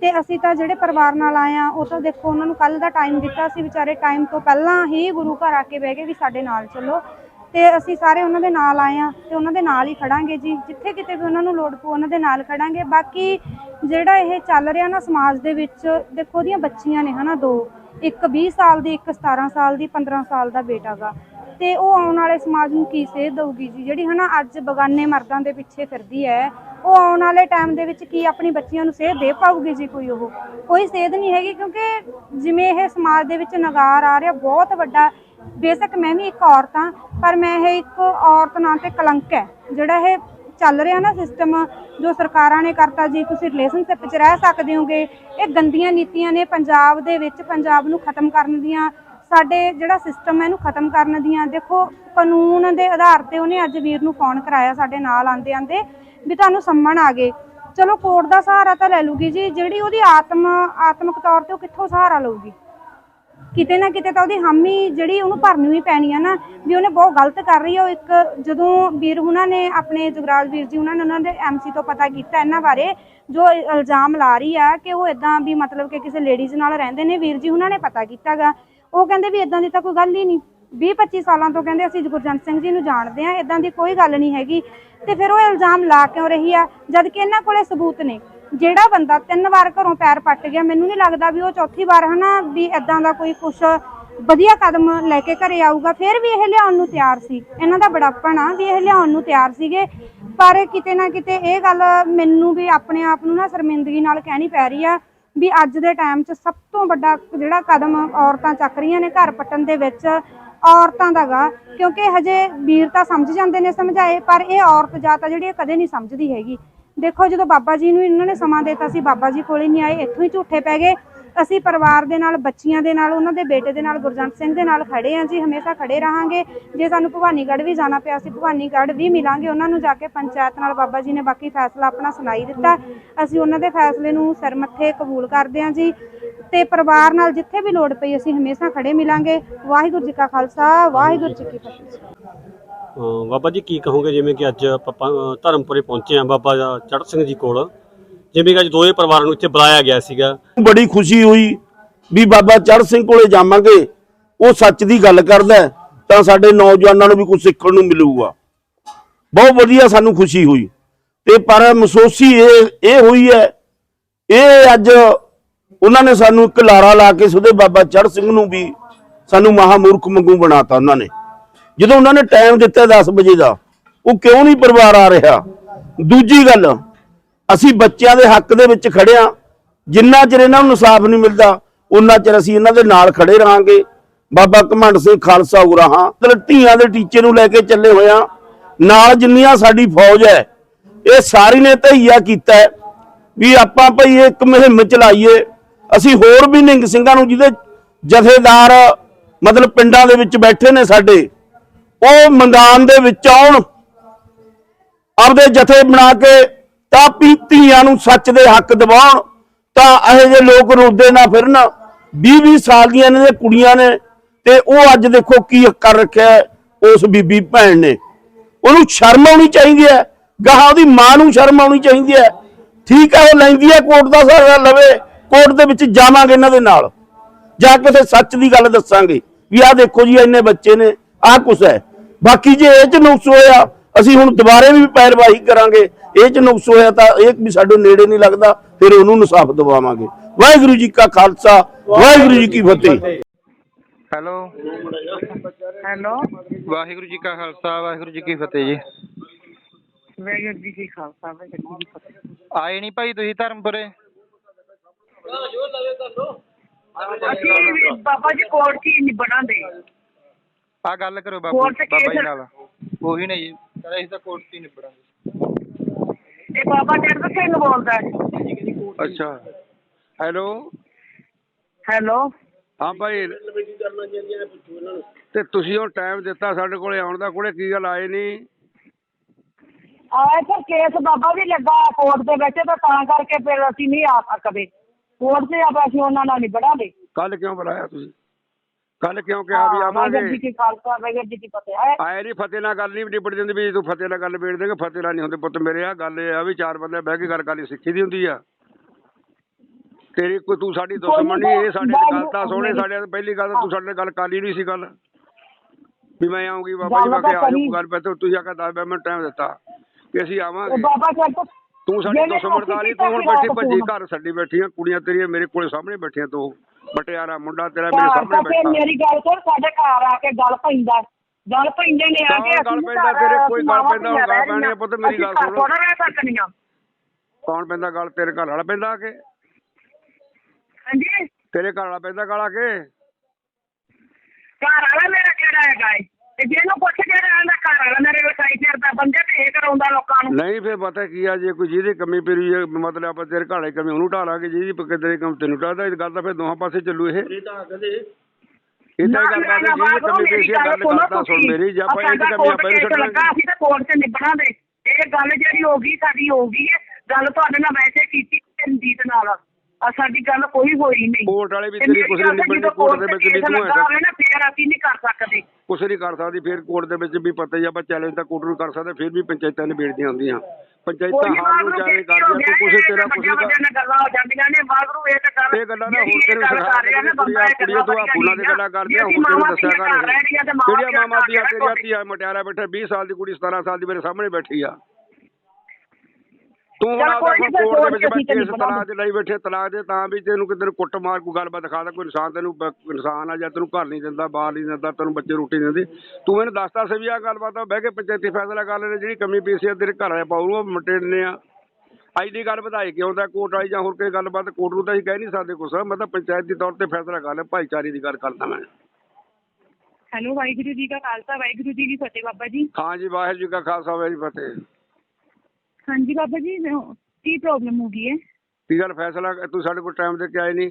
[SPEAKER 1] ਤੇ ਅਸੀਂ ਤਾਂ ਜਿਹੜੇ ਪਰਿਵਾਰ ਨਾਲ ਆਏ ਆ ਉਹ ਤਾਂ ਦੇਖੋ ਉਹਨਾਂ ਨੂੰ ਕੱਲ ਦਾ ਟਾਈਮ ਦਿੱਤਾ ਸੀ, ਵਿਚਾਰੇ ਟਾਈਮ ਤੋਂ ਪਹਿਲਾਂ ਹੀ ਗੁਰੂ ਘਰ ਆ ਕੇ ਬਹਿ ਗਏ ਵੀ ਸਾਡੇ ਨਾਲ ਚੱਲੋ। ਤੇ ਅਸੀਂ ਸਾਰੇ ਉਹਨਾਂ ਦੇ ਨਾਲ ਆਏ ਆ ਤੇ ਉਹਨਾਂ ਦੇ ਨਾਲ ਹੀ ਖੜਾਂਗੇ ਜੀ। ਜਿੱਥੇ ਕਿਤੇ ਵੀ ਉਹਨਾਂ ਨੂੰ ਲੋੜ ਪਊ, ਉਹਨਾਂ ਦੇ ਨਾਲ ਖੜਾਂਗੇ। ਬਾਕੀ ਜਿਹੜਾ ਇਹ ਚੱਲ ਰਿਹਾ ਨਾ ਸਮਾਜ ਦੇ ਵਿੱਚ, ਦੇਖੋ ਉਹਦੀਆਂ ਬੱਚੀਆਂ ਨੇ ਹਨਾ ਦੋ। ਇੱਕ 20 ਸਾਲ ਦੀ, ਇੱਕ 17 ਸਾਲ ਦੀ 15 ਸਾਲ ਦਾ ਬੇਟਾ ਗਾ। ਤੇ ਉਹ ਆਉਣ ਵਾਲੇ ਸਮਾਜ ਨੂੰ ਕੀ ਸੇਧ ਦਊਗੀ ਜੀ? ਜਿਹੜੀ ਹਨਾ ਅੱਜ ਬਗਾਨੇ ਮਰਦਾਂ ਦੇ ਪਿੱਛੇ ਫਿਰਦੀ ਹੈ ਉਹ ਆਉਣ ਵਾਲੇ ਟਾਈਮ ਦੇ ਵਿੱਚ ਕੀ ਆਪਣੀ ਬੱਚੀਆਂ ਨੂੰ ਸੇਧ ਦੇ ਪਾਊਗੀ ਜੀ ਕੋਈ ਉਹ? ਕੋਈ ਸੇਧ ਨਹੀਂ ਹੈਗੀ ਕਿਉਂਕਿ ਜਿਵੇਂ ਇਹ ਸਮਾਜ ਦੇ ਵਿੱਚ ਨਗਾਰ ਆ ਰਿਹਾ, ਬਹੁਤ ਵੱਡਾ। ਬੇਸ਼ੱਕ ਮੈਂ ਵੀ ਇੱਕ ਔਰਤ ਹਾਂ, ਪਰ ਮੈਂ ਇਹ ਇੱਕ ਔਰਤ ਨਾਂ ਤੇ ਕਲੰਕ ਹੈ। ਜਿਹੜਾ ਇਹ ਚੱਲ ਰਿਹਾ ਨਾ ਸਿਸਟਮ ਜੋ ਸਰਕਾਰਾਂ ਨੇ ਕਰਤਾ ਜੀ, ਤੁਸੀਂ ਰਿਲੇਸ਼ਨਸ਼ਿਪ 'ਚ ਰਹਿ ਸਕਦੇ ਹੋਗੇ। ਇਹ ਗੰਦੀਆਂ ਨੀਤੀਆਂ ਨੇ ਪੰਜਾਬ ਦੇ ਵਿੱਚ, ਪੰਜਾਬ ਨੂੰ ਖਤਮ ਕਰਨ ਦੀਆਂ। ਸਾਡੇ ਜਿਹੜਾ ਸਿਸਟਮ ਹੈ ਇਹਨੂੰ ਖਤਮ ਕਰਨ ਦੀਆਂ। ਦੇਖੋ, ਕਾਨੂੰਨ ਦੇ ਆਧਾਰ ਤੇ ਉਹਨੇ ਅੱਜ ਵੀਰ ਨੂੰ ਫੋਨ ਕਰਾਇਆ ਸਾਡੇ ਨਾਲ ਆਂਦੇ ਆਂਦੇ ਵੀ ਤੁਹਾਨੂੰ ਸੰਮਣ ਆ ਗਏ। ਚਲੋ ਕੋਰਟ ਦਾ ਸਹਾਰਾ ਤਾਂ ਲੈ ਲੂਗੀ ਜੀ, ਜਿਹੜੀ ਉਹਦੀ ਆਤਮ, ਆਤਮਿਕ ਤੌਰ ਤੇ ਉਹ ਕਿੱਥੋਂ ਸਹਾਰਾ ਲਊਗੀ? ਕਿਤੇ ਨਾ ਕਿਤੇ ਤਾਂ ਉਹਦੀ ਹਾਮੀ ਜਿਹੜੀ ਉਹਨੂੰ ਭਰਨੀ ਹੀ ਪੈਣੀ ਆ ਨਾ, ਵੀ ਉਹਨੇ ਬਹੁਤ ਗਲਤ ਕਰ ਰਹੀ ਆ। ਉਹ ਇੱਕ ਜਦੋਂ ਵੀਰ ਉਹਨਾਂ ਨੇ ਆਪਣੇ ਜੁਗਰਾਜ ਵੀਰ ਜੀ ਉਹਨਾਂ ਨੇ ਉਹਨਾਂ ਦੇ ਐਮਸੀ ਤੋਂ ਪਤਾ ਕੀਤਾ ਇਹਨਾਂ ਬਾਰੇ, ਜੋ ਇਲਜ਼ਾਮ ਲਾ ਰਹੀ ਆ ਕਿ ਉਹ ਇਦਾਂ ਵੀ ਮਤਲਬ ਕਿ ਕਿਸੇ ਲੇਡੀਜ਼ ਨਾਲ ਰਹਿੰਦੇ ਨੇ, ਵੀਰ ਜੀ ਉਹਨਾਂ ਨੇ ਪਤਾ ਕੀਤਾਗਾ। ਉਹ ਕਹਿੰਦੇ ਵੀ ਇਦਾਂ ਦੀ ਤਾਂ ਕੋਈ ਗੱਲ ਹੀ ਨਹੀਂ। 20 25 ਸਾਲਾਂ ਤੋਂ ਕਹਿੰਦੇ ਅਸੀਂ ਗੁਰਜੰਟ ਸਿੰਘ ਜੀ ਨੂੰ ਜਾਣਦੇ ਆ ਇਦਾਂ ਦੀ ਕੋਈ ਗੱਲ ਨਹੀਂ ਹੈਗੀ। ਤੇ ਫਿਰ ਉਹ ਇਲਜ਼ਾਮ ਲਾ ਕਿਉਂ ਰਹੀ ਆ? ਜਦ ਕਿ ਇਹਨਾਂ ਕੋਲੇ ਸਬੂਤ ਨੇ। ਜਿਹੜਾ ਬੰਦਾ ਤਿੰਨ ਵਾਰ ਘਰੋਂ ਪੈਰ ਪੱਟ ਗਿਆ, ਮੈਨੂੰ ਨਹੀਂ ਲੱਗਦਾ ਵੀ ਉਹ ਚੌਥੀ ਵਾਰ ਹਨਾ ਵੀ ਇਦਾਂ ਦਾ ਕੋਈ ਕੁਛ ਵਧੀਆ ਕਦਮ ਲੈ ਕੇ ਘਰੇ ਆਊਗਾ। ਫਿਰ ਵੀ ਇਹ ਲਿਆਉਣ ਨੂੰ ਤਿਆਰ ਸੀ। ਇਹਨਾਂ ਦਾ ਬੜਾਪਣ ਆ ਵੀ ਇਹ ਲਿਆਉਣ ਨੂੰ ਤਿਆਰ ਸੀਗੇ। ਪਰ ਕਿਤੇ ਨਾ ਕਿਤੇ ਇਹ ਗੱਲ ਮੈਨੂੰ ਵੀ ਆਪਣੇ ਆਪ ਨੂੰ ਨਾ ਸ਼ਰਮਿੰਦਗੀ ਨਾਲ ਕਹਿਣੀ ਪੈ ਰਹੀ ਆ ਵੀ ਅੱਜ ਦੇ ਟਾਈਮ 'ਚ ਸਭ ਤੋਂ ਵੱਡਾ ਜਿਹੜਾ ਕਦਮ ਔਰਤਾਂ ਚੱਕ ਰਹੀਆਂ ਨੇ ਘਰ ਪੱਟਣ ਦੇ ਵਿੱਚ ਔਰਤਾਂ ਦਾਗਾ ਕਿਉਂਕਿ ਹਜੇ ਵੀਰ ਤਾਂ ਸਮਝ ਜਾਂਦੇ ਨੇ ਸਮਝਾਏ, ਪਰ ਇਹ ਔਰਤ ਜਾਤ ਆ ਜਿਹੜੀ ਇਹ ਕਦੇ ਨਹੀਂ ਸਮਝਦੀ ਹੈਗੀ। ਦੇਖੋ ਜਦੋਂ ਬਾਬਾ ਜੀ ਨੂੰ ਇਹਨਾਂ ਨੇ ਸਮਾਂ ਦਿੱਤਾ ਸੀ, ਬਾਬਾ ਜੀ ਕੋਲ ਹੀ ਨਹੀਂ ਆਏ, ਇੱਥੋਂ ਹੀ ਝੂਠੇ ਪੈ ਗਏ। ਅਸੀਂ ਪਰਿਵਾਰ ਦੇ ਨਾਲ, ਬੱਚੀਆਂ ਦੇ ਨਾਲ, ਉਹਨਾਂ ਦੇ ਬੇਟੇ ਦੇ ਨਾਲ, ਗੁਰਜੰਟ ਸਿੰਘ ਦੇ ਨਾਲ ਖੜੇ ਆਂ ਜੀ, ਹਮੇਸ਼ਾ ਖੜੇ ਰਹਾਂਗੇ। ਜੇ ਸਾਨੂੰ ਭਵਾਨੀਗੜ੍ਹ ਵੀ ਜਾਣਾ ਪਿਆ ਅਸੀਂ ਭਵਾਨੀਗੜ੍ਹ ਵੀ ਮਿਲਾਂਗੇ, ਉਹਨਾਂ ਨੂੰ ਜਾ ਕੇ ਪੰਚਾਇਤ ਨਾਲ ਬਾਬਾ ਜੀ ਨੇ ਬਾਕੀ ਫੈਸਲਾ ਆਪਣਾ ਸੁਣਾਈ ਦਿੱਤਾ। ਅਸੀਂ ਉਹਨਾਂ ਦੇ ਫੈਸਲੇ ਨੂੰ ਸਿਰ ਮੱਥੇ ਕਬੂਲ ਕਰਦੇ ਆਂ ਜੀ। ਤੇ ਪਰਿਵਾਰ ਨਾਲ ਜਿੱਥੇ ਵੀ ਲੋੜ ਪਈ, ਅਸੀਂ ਹਮੇਸ਼ਾ ਖੜੇ ਮਿਲਾਂਗੇ। ਵਾਹਿਗੁਰੂ ਜੀ ਕਾ ਖਾਲਸਾ, ਵਾਹਿਗੁਰੂ ਜੀ ਕੀ ਫਤਿਹ।
[SPEAKER 4] ਬਾਬਾ ਜੀ, ਕੀ ਕਹੋਗੇ? ਜਿਵੇਂ ਕਿ ਅੱਜ ਆਪਾਂ ਪ- ਧਰਮਪੁਰੇ ਪਹੁੰਚੇ ਆ ਬਾਬਾ ਚੜ੍ਹ ਸਿੰਘ ਜੀ ਕੋਲ। ਜਿਵੇਂ ਕਿ ਅੱਜ ਦੋਵੇਂ ਪਰਿਵਾਰਾਂ ਨੂੰ ਇੱਥੇ ਬੁਲਾਇਆ ਗਿਆ ਸੀਗਾ।
[SPEAKER 9] ਬੜੀ ਖੁਸ਼ੀ ਹੋਈ ਵੀ ਬਾਬਾ ਚੜ੍ਹ ਸਿੰਘ ਕੋਲੇ ਜਾਵਾਂਗੇ। ਉਹ ਸੱਚ ਦੀ ਗੱਲ ਕਰਦਾ ਤਾਂ ਸਾਡੇ ਨੌਜਵਾਨਾਂ ਨੂੰ ਵੀ ਕੁਝ ਸਿੱਖਣ ਨੂੰ ਮਿਲੂਗਾ। ਬਹੁਤ ਵਧੀਆ ਸਾਨੂੰ ਖੁਸ਼ੀ ਹੋਈ। ਤੇ ਪਰ ਮਹਿਸੂਸੀ ਇਹ ਇਹ ਹੋਈ ਹੈ, ਇਹ ਅੱਜ ਉਹਨਾਂ ਨੇ ਸਾਨੂੰ ਇੱਕ ਲਾਰਾ ਲਾ ਕੇ ਸੁਦੇ ਬਾਬਾ ਚੜ ਸਿੰਘ ਨੂੰ ਵੀ ਸਾਨੂੰ ਮਹਾਮੂਰਖ ਵਾਂਗੂ ਬਣਾਤਾ ਉਹਨਾਂ ਨੇ। ਜਦੋਂ ਉਹਨਾਂ ਨੇ ਟਾਈਮ ਦਿੱਤਾ 10 ਵਜੇ ਦਾ, ਉਹ ਕਿਉਂ ਨਹੀਂ ਪਰਿਵਾਰ ਆ ਰਿਹਾ? ਦੂਜੀ ਗੱਲ ਅਸੀਂ ਬੱਚਿਆਂ ਦੇ ਹੱਕ ਦੇ ਵਿੱਚ ਖੜਿਆ ਜਿੰਨਾ ਚਿਰ ਇਹਨਾਂ ਨੂੰ ਇਨਸਾਫ ਨਹੀਂ ਮਿਲਦਾ ਉਹਨਾਂ ਚਿਰ ਅਸੀਂ ਇਹਨਾਂ ਦੇ ਨਾਲ ਖੜੇ ਰਹਾਂਗੇ। ਬਾਬਾ ਘਮੰਡ ਸਿੰਘ ਖਾਲਸਾ ਉਰਾਹਾਂ ਮਤਲਬ ਧੀਆਂ ਦੇ ਟੀਚੇ ਨੂੰ ਲੈ ਕੇ ਚੱਲੇ ਹੋਇਆ ਨਾਲ ਜਿੰਨੀਆਂ ਸਾਡੀ ਫੌਜ ਹੈ, ਇਹ ਸਾਰੀ ਨੇ ਧਈਆ ਕੀਤਾ ਵੀ ਆਪਾਂ ਭਈ ਇੱਕ ਮੁਹਿੰਮ ਚਲਾਈਏ। ਅਸੀਂ ਹੋਰ ਵੀ ਨਿੰਗ ਸਿੰਘਾਂ ਨੂੰ ਜਿਹਦੇ ਜਥੇਦਾਰ, ਮਤਲਬ ਪਿੰਡਾਂ ਦੇ ਵਿੱਚ ਬੈਠੇ ਨੇ ਸਾਡੇ, ਉਹ ਮੈਦਾਨ ਦੇ ਵਿੱਚ ਆਉਣ। ਆਪਦੇ ਜਥੇ ਬਣਾ ਕੇ ਤਾਂ ਪੀਤੀਆਂ ਨੂੰ ਸੱਚ ਦੇ ਹੱਕ ਦਿਵਾਉਣ, ਤਾਂ ਇਹੋ ਜਿਹੇ ਲੋਕ ਰੋਂਦੇ ਨਾ ਫਿਰਨ। 20 20 ਸਾਲ ਦੀਆਂ ਇਹਨਾਂ ਦੇ ਕੁੜੀਆਂ ਨੇ, ਤੇ ਉਹ ਅੱਜ ਦੇਖੋ ਕੀ ਕਰ ਰੱਖਿਆ ਉਸ ਬੀਬੀ ਭੈਣ ਨੇ। ਉਹਨੂੰ ਸ਼ਰਮ ਆਉਣੀ ਚਾਹੀਦੀ ਹੈ, ਗਾਹਾਂ ਉਹਦੀ ਮਾਂ ਨੂੰ ਸ਼ਰਮ ਆਉਣੀ ਚਾਹੀਦੀ ਹੈ। ਠੀਕ ਹੈ, ਉਹ ਲੈਂਦੀ ਹੈ ਕੋਰਟ ਦਾ ਸਹਾਰਾ ਲਵੇ, ਕੋਰਟ ਦੇ ਵਿੱਚ ਜਾਵਾਂਗੇ ਇਹਨਾਂ ਦੇ ਨਾਲ। ਜਾ ਕੇ ਤੇ ਸੱਚ ਦੀ ਗੱਲ ਦੱਸਾਂਗੇ, ਵੀ ਆਹ ਦੇਖੋ ਜੀ, ਇੰਨੇ ਬੱਚੇ ਨੇ, ਆਹ ਕੁਛ ਹੈ। ਬਾਕੀ ਜੇ ਇਹ ਚ ਨੁਕਸ ਹੋਇਆ ਅਸੀਂ ਹੁਣ ਦੁਬਾਰੇ ਵੀ ਪੈਰਵਾਈ ਕਰਾਂਗੇ ਇਹ ਚ ਨੁਕਸ ਹੋਇਆ ਤਾਂ ਇਹ ਵੀ ਸਾਡੇ ਨੇੜੇ ਨਹੀਂ ਲੱਗਦਾ ਫਿਰ ਉਹਨੂੰ ਇਨਸਾਫ ਦਿਵਾਵਾਂਗੇ। ਵਾਹਿਗੁਰੂ ਜੀ ਕਾ ਖਾਲਸਾ ਵਾਹਿਗੁਰੂ ਜੀ ਕੀ ਫਤਿਹ।
[SPEAKER 10] ਹੈਲੋ। ਹੈਲੋ। ਵਾਹਿਗੁਰੂ ਜੀ ਕਾ ਖਾਲਸਾ ਵਾਹਿਗੁਰੂ ਜੀ ਕੀ ਫਤਿਹ ਜੀ।
[SPEAKER 11] ਵਾਹਿਗੁਰੂ ਜੀ ਕੀ ਖਾਲਸਾ ਵਾਹਿਗੁਰੂ ਜੀ ਕੀ ਫਤਿਹ।
[SPEAKER 10] ਆਏ ਨਹੀਂ ਭਾਈ ਤੁਸੀਂ ਧਰਮਪੁਰੇ?
[SPEAKER 11] ਅਸੀਂ ਬਾਬਾ ਜੀ ਕੋਰਟ ਕੀ ਨਹੀਂ ਬਣਾਉਂਦੇ।
[SPEAKER 10] ਆ ਗੱਲ ਕਰੋ ਬਾਬੂ ਬਾਬਾ ਜੀ ਨਾਲ। ਉਹੀ ਨੇ ਜੀ। ਕਹਿੰਦਾ ਅਸੀਂ ਤਾਂ ਕੋਰਟ 'ਚ ਹੀ ਨਿਬੜਾਂਗੇ।
[SPEAKER 11] ਇਹ ਬਾਬਾ ਚੜ੍ਹ ਸਿੰਘ ਬੋਲਦਾ ਹੈ?
[SPEAKER 12] ਅੱਛਾ। ਹੈਲੋ?
[SPEAKER 11] ਹੈਲੋ?
[SPEAKER 12] ਹਾਂ ਭਾਈ। ਤੇ ਤੁਸੀਂ ਉਹ ਟਾਈਮ ਦਿੱਤਾ ਸਾਡੇ ਕੋਲੇ ਆਉਣ ਦਾ ਕੋਲੇ ਕੀ ਗੱਲ ਆਏ ਨਹੀਂ?
[SPEAKER 11] ਕੇਸ ਬਾਬਾ ਵੀ ਲੱਗਾ ਕੋਰਟ ਦੇ ਵਿੱਚ ਤਾਂ ਤਾਂ ਕਰਕੇ ਫਿਰ ਅਸੀਂ ਨਹੀਂ ਆ ਸਕਦੇ। ਕੋਰਟ 'ਚ ਆਪਾਂ ਅਸੀਂ ਉਹਨਾਂ ਨਾਲ ਨਹੀਂ ਬਣਾਉਂਦੇ
[SPEAKER 12] ਕੱਲ ਕਿਉਂ ਬੁਲਾਇਆ ਤੁਸੀਂ? ਕੱਲ ਕਿਉਂ ਕਿਹਾ ਵੀ
[SPEAKER 11] ਵਾਹਿਗੁਰੂ ਜੀ?
[SPEAKER 12] ਆਵਾਂਗੇ
[SPEAKER 11] ਕੀ ਖਾਲਸਾ ਵਾਹਿਗੁਰੂ ਜੀ ਕੀ ਫਤਿਹ ਆਏ
[SPEAKER 12] ਆਏ ਨਹੀਂ ਫਤਿਹ ਨਾਲ ਗੱਲ ਨਹੀਂ ਨਿਬੜ ਜਾਂਦੀ ਵੀ ਤੂੰ ਫਤਿਹ ਨਾਲ ਗੱਲ ਵੇੜ ਦੇਗਾ ਫਤਿਹ ਨਾਲ ਨਹੀਂ ਹੁੰਦੇ। ਪੁੱਤ ਮੇਰੇ ਆ ਗੱਲ ਇਹ ਆ ਵੀ ਚਾਰ ਬੰਦੇ ਬਹਿ ਕੇ ਗੱਲ ਕਰਨੀ ਸਿੱਖੀ ਦੀ ਹੁੰਦੀ ਆ। ਤੇਰੀ ਕੋਈ ਤੂੰ ਸਾਡੀ ਦੁਸ਼ਮਣ ਨਹੀਂ ਇਹ ਸਾਡੇ ਨਾਲ ਗੱਲ ਤਾਂ ਸੋਹਣੇ ਸਾਡੇ ਨਾਲ ਪਹਿਲੀ ਗੱਲ ਤਾਂ ਤੂੰ ਸਾਡੇ ਨਾਲ ਗੱਲ ਕਰ ਹੀ ਨਹੀਂ ਸੀ ਗੱਲ। ਵੀ ਮੈਂ ਆਉਂਗੀ ਬਾਬਾ ਜੀ ਮੈਂ ਕਿਹਾ ਆ ਜਾਊ ਗੱਲ ਪੈ ਤੇ ਤੁਸੀਂ ਆਖਿਆ 10 ਮਿੰਟ ਟਾਈਮ ਦਿੱਤਾ ਕਿ ਅਸੀਂ
[SPEAKER 11] ਉਹ
[SPEAKER 12] ਆਵਾਂਗੇ
[SPEAKER 11] ਬਾਬਾ ਚੜ੍ਹ
[SPEAKER 12] ਤੂੰ ਸਾਡੀ
[SPEAKER 11] ਜਿਹੜੇ
[SPEAKER 12] ਦੁਸ਼ਮਣ
[SPEAKER 11] ਅਸੀਂ
[SPEAKER 12] ਦਾ ਨਹੀਂ
[SPEAKER 11] ਕੀਤਾ
[SPEAKER 12] ਤੂੰ ਹੁਣ ਬੈਠੀ ਭੱਜੀ
[SPEAKER 11] ਤੂੰ।
[SPEAKER 12] ਘਰ ਛੱਡੀ ਬੈਠੀਆਂ ਕੁੜੀਆਂ ਤੇਰੀਆਂ ਮੇਰੇ ਕੋਲੇ ਸਾਹਮਣੇ ਬੈਠੀਆਂ ਦੋ ਬਟਿਆਰਾ ਮੁੰਡਾ ਤੇਰਾ ਮੇਰੇ ਸਾਹਮਣੇ ਬੈਠਾ।
[SPEAKER 11] ਮੇਰੀ ਗੱਲ ਸੁਣ ਸਾਡੇ ਘਰ ਆ ਕੇ ਗੱਲ ਪੈਂਦਾ ਗੱਲ ਪੈਂਦੇ ਨੇ ਆ ਕੇ
[SPEAKER 12] ਕੌਣ ਗੱਲ ਪੈਂਦਾ ਤੇਰੇ? ਕੋਈ ਗੱਲ ਪੈਂਦਾ ਹੁਣ ਗੱਲ ਪੈਣੀ ਪੁੱਤ ਮੇਰੀ ਗੱਲ ਸੁਣੋ।
[SPEAKER 11] ਰਹਿ ਸਕਦੀਆਂ।
[SPEAKER 12] ਕੌਣ ਪੈਂਦਾ ਗੱਲ? ਤੇਰੇ ਘਰ ਵਾਲਾ ਪੈਂਦਾ ਆ ਕੇ?
[SPEAKER 11] ਹਾਂਜੀ?
[SPEAKER 12] ਤੇਰੇ ਘਰ ਵਾਲਾ ਪੈਂਦਾ ਗਾਲ ਆ ਕੇ?
[SPEAKER 11] ਘਰ ਵਾਲਾ ਮੇਰਾ ਕਿਹੜਾ ਹੈਗਾ ਏ? ਤੇ ਜਿਹਨੂੰ ਪੁੱਛ ਕੇ ਰਹਿੰਦਾ ਘਰ ਵਾਲਾ ਮੇਰੇ ਵਸਾਈ ਫਿਰਦਾ ਬੰਦੇ ਤੇ ਇਹ ਕਰਾਉਂਦਾ ਲੋਕਾਂ ਨੂੰ।
[SPEAKER 12] ਨਹੀਂ ਫੇਰ ਪਤਾ ਕੀ ਆ ਜੇ ਕੋਈ ਜਿਹਦੀ ਕਮੀ ਪੇਰੀ ਹੈ ਮਤਲਬ ਆਪਾਂ ਤੇਰੇ ਘਰ ਵਾਲੀ ਕਮੀ ਉਹਨੂੰ ਢਾਲਾਂਗੇ ਜਿਹਦੀ ਪ- ਤੇਰੀ ਕਮੀ ਤੈਨੂੰ ਢਾਦਾ ਇਹ ਗੱਲ ਤਾਂ ਫੇਰ ਦੋਹਾਂ ਪਾਸੇ ਚੱਲੂ ਇਹ। ਇਹ ਗੱਲ ਬਾਤ ਹੈ ਜਿਹਦੀ ਕਮੀ ਪੇਸ਼ੀ ਹੈ ਗੱਲ ਕਰਦਾ ਸੁਣ ਮੇਰੀ ਜੇ ਆਪਾਂ ਇਹ ਕਮੀ ਆਪਾਂ ਹੀ
[SPEAKER 11] ਲੱਗਾ
[SPEAKER 12] ਛੱਡਾਂਗੇ।
[SPEAKER 11] ਅਸੀਂ ਤਾਂ ਕੋਰਟ 'ਚ ਨਿਭਣਾ ਦੇ। ਇਹ ਗੱਲ ਜਿਹੜੀ ਹੋ ਗਈ ਸਾਡੀ ਹੋ ਗਈ ਹੈ। ਗੱਲ ਤੁਹਾਡੇ ਨਾਲ ਵੈਸੇ ਕੀਤੀ ਰਣਜੀਤ ਨਾਲ। ਆ ਸਾਡੀ ਗੱਲ ਕੋਈ ਹੋਈ ਨਹੀਂ।
[SPEAKER 12] ਕੋਰਟ ਵਾਲੇ ਵੀ ਤੇਰੀ ਕੁਛ ਨਹੀਂ ਨਿਬੜਨੀ ਕੋਰਟ ਦੇ ਵਿੱਚ ਵੀ ਤੂੰ
[SPEAKER 11] ਲੱਗਾ
[SPEAKER 12] ਹੈਗਾ
[SPEAKER 11] ਹੋਵੇ ਨਾ ਫਿਰ ਅਸੀਂ ਨਹੀਂ ਕਰ ਸਕਦੇ।
[SPEAKER 12] ਕੁਛ ਨਹੀਂ ਕਰ ਸਕਦੀ ਫਿਰ ਕੋਰਟ ਦੇ ਵਿੱਚ ਵੀ ਪਤਾ ਹੀ ਆਪਾਂ ਚੈਲੰਜ ਤਾਂ ਕੋਰਟ ਨੂੰ ਕਰ ਸਕਦੇ ਫਿਰ ਵੀ ਪੰਚਾਇਤਾਂ ਨਿਬੇੜਦੀਆਂ ਹੁੰਦੀਆਂ। ਪੰਚਾਇਤਾਂ ਹਾਰ ਨੂੰ ਚਾਰੇ ਕਰਦੀਆਂ ਤੂੰ ਕੁਛ ਤੇਰਾ ਕੁਛ ਨਹੀਂ ਕਰ।
[SPEAKER 11] ਗੱਲਾਂ ਹੋ ਜਾਂਦੀਆਂ ਨੇ ਬਾਗਰੂ ਇਹ ਤਾਂ ਗੱਲ
[SPEAKER 12] ਇਹ ਗੱਲਾਂ ਨਾ ਹੋਰ ਕਿਹਨੂੰ ਸਿਖਾ ਰਹੇ ਨੇ ਕੁੜੀਆਂ ਕੁੜੀਆਂ ਤੋਂ ਆ ਫੋਨਾਂ ਤੇ ਗੱਲਾਂ ਕਰਦੀਆਂ ਹੋਰ ਕਿਹਨੂੰ ਦੱਸਿਆ ਕਰ ਕਿਹੜੀਆਂ ਮਾਮਾ ਦੀਆਂ ਤੇਰੀਆਂ ਧੀਆਂ ਮਟਿਆਰਾ ਬੈਠੇ 20 ਸਾਲ ਦੀ ਕੁੜੀ 17 ਸਾਲ ਦੀ ਮੇਰੇ ਸਾਹਮਣੇ ਬੈਠੀ ਆ। ਤੂੰ ਹੁਣ ਆਪਦਾ ਹੁਣ ਕੋਰਟ ਦੇ ਵਿੱਚ ਬੈਠੇ ਇਸ ਤਲਾਕ ਦੇ। ਲਈ ਬੈਠੇ ਤਲਾਕ ਦੇ ਤਾਂ ਵੀ ਤੈਨੂੰ ਕਿਤੇ ਕੁੱਟ ਮਾਰ ਕੋਈ ਗੱਲਬਾਤ ਦਿਖਾਦਾ ਕੋਈ ਇਨਸਾਨ ਤੈਨੂੰ ਬ- ਇਨਸਾਨ ਆ ਜਾਂ ਤੈਨੂੰ ਘਰ ਨਹੀਂ ਦਿੰਦਾ ਬਾਹਰ ਨਹੀਂ ਦਿੰਦਾ ਤੈਨੂੰ ਬੱਚੇ ਰੋਟੀ ਨਹੀਂ ਦਿੰਦੇ। ਤੂੰ ਮੈਨੂੰ ਦੱਸਦਾ ਸੀ ਵੀ ਆ ਗੱਲਬਾਤ ਆ ਬਹਿ ਕੇ ਪੰਚਾਇਤੀ ਫੈਸਲਾ ਕਰ ਲੈਣੇ ਜਿਹੜੀ ਕਮੀ ਪੀਸੀ ਆ ਤੇਰੇ ਘਰ ਵਾਲੇ ਪਾਉ ਉਹ ਮਟੇੜਨੇ ਆ। ਅੱਜ ਦੀ ਗੱਲ ਵਧਾਈ ਕਿਉਂ ਦਾ ਕੋਰਟ ਵਾਲੀ ਜਾਂ ਹੋਰ ਕੋਈ ਗੱਲਬਾਤ ਕੋਰਟ ਨੂੰ ਤਾਂ ਅਸੀਂ ਕਹਿ ਨਹੀਂ ਸਕਦੇ ਕੁਛ। ਮੈਂ ਤਾਂ ਪੰਚਾਇਤ ਦੀ ਤੌਰ ਤੇ ਫੈਸਲਾ ਕਰ ਲਿਆ ਭਾਈਚਾਰੇ ਦੀ ਗੱਲ ਕਰਦਾ ਮੈਂ।
[SPEAKER 11] ਹੈਲੋ ਵਾਹਿਗੁਰੂ ਜੀ ਕਾ ਖਾਲਸਾ ਵਾਹਿਗੁਰੂ ਜੀ ਕੀ ਫਤਿਹ ਬਾਬਾ ਜੀ।
[SPEAKER 12] ਹਾਂ ਜੀ ਵਾਹਿਗੁਰੂ ਜੀ ਕਾ ਖਾਲਸਾ ਵਾਹਿਗੁਰੂ ਜੀ ਕੀ ਫਤਿਹ।
[SPEAKER 11] ਹਾਂਜੀ ਬਾਬਾ ਜੀ ਕੀ ਪ੍ਰੋਬਲਮ ਹੋ ਗਈ ਹੈ?
[SPEAKER 12] ਕੀ ਗੱਲ ਫੈਸਲਾ ਤੂੰ ਸਾਡੇ ਕੋਲ ਟਾਈਮ ਦੇ ਕੇ ਆਏ ਨਹੀਂ?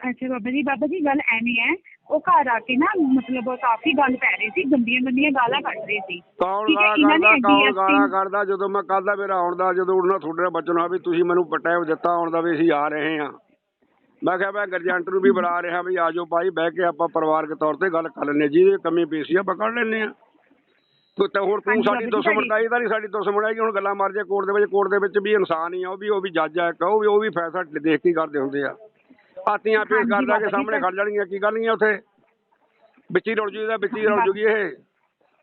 [SPEAKER 11] ਅੱਛਾ ਬਾਬਾ ਜੀ ਬਾਬਾ ਜੀ ਗੱਲ ਐਵੇਂ ਹੈ ਉਹ ਘਰ ਆ ਕੇ ਨਾ ਮਤਲਬ ਕਾਫੀ ਗੱਲ ਪੈ ਰਹੀ ਸੀ ਗੰਦੀਆਂ ਗੰਦੀਆਂ ਗਾਲਾਂ ਕੱਢ ਰਹੇ ਸੀ।
[SPEAKER 12] ਕੌਣ
[SPEAKER 11] ਠੀਕ ਹੈ,
[SPEAKER 12] ਗਾਲਾਂ
[SPEAKER 11] ਇਹਨਾਂ ਨੇ
[SPEAKER 12] ਕਰਦਾ ਕੌਣ ਗਾਲਾਂ ਕਰਦਾ? ਜਦੋਂ ਮੈਂ ਕੱਲ ਦਾ ਮੇਰਾ ਆਉਣ ਦਾ ਜਦੋਂ ਉਹਨਾਂ ਤੁਹਾਡੇ ਨਾਲ ਬਚਨ ਵੀ ਤੁਸੀਂ ਮੈਨੂੰ ਟਾਈਮ ਦਿੱਤਾ ਆਉਣ ਦਾ ਵੀ ਅਸੀਂ ਆ ਰਹੇ ਹਾਂ। ਮੈਂ ਕਿਹਾ ਮੈਂ ਗਰਜੰਟ ਨੂੰ ਵੀ ਬੁਲਾ ਰਿਹਾ ਵੀ ਆਜੋ ਭਾਈ ਬਹਿ ਕੇ ਆਪਾਂ ਪਰਿਵਾਰਕ ਤੌਰ ਤੇ ਗੱਲ ਕਰ ਲੈਂਦੇ ਜਿਹਦੀ ਕਮੀ ਪੇਸ਼ੀ ਆ ਪਕੜ ਲੈਂਦੇ ਆ ਤੂੰ ਹੁਣ ਤੂੰ ਸਾਡੀ ਦੁਸ਼ਮਣ ਤਾਂ ਇਹ ਤਾਂ ਨਹੀਂ ਸਾਡੀ ਦੁਸ਼ਮਣ ਹੈ ਕਿ ਹੁਣ ਗੱਲਾਂ ਮਾਰ ਜੇ ਕੋਰਟ ਦੇ ਵਿੱਚ ਕੋਰਟ ਦੇ ਵਿੱਚ ਵੀ ਇਨਸਾਨ ਹੀ ਆ ਉਹ ਵੀ ਉਹ ਵੀ ਜੱਜ ਆ ਕਹੋ ਵੀ ਉਹ ਵੀ ਫੈਸਲਾ ਦੇਖ ਕੇ ਕਰਦੇ ਹੁੰਦੇ ਆ। ਆਤੀਆਂ ਪੇਸ਼
[SPEAKER 11] ਹਾਂਜੀ,
[SPEAKER 12] ਕਰ ਲਾ ਕੇ ਸਾਹਮਣੇ ਖੜ ਜਾਣਗੀਆਂ ਕੀ ਕਰਨਗੀਆਂ ਉੱਥੇ? ਵਿੱਚ ਹੀ ਰੁਲ ਜੂ ਇਹਦਾ ਵਿੱਚ ਹੀ ਰੁਲ ਜੂਗੀ ਇਹ।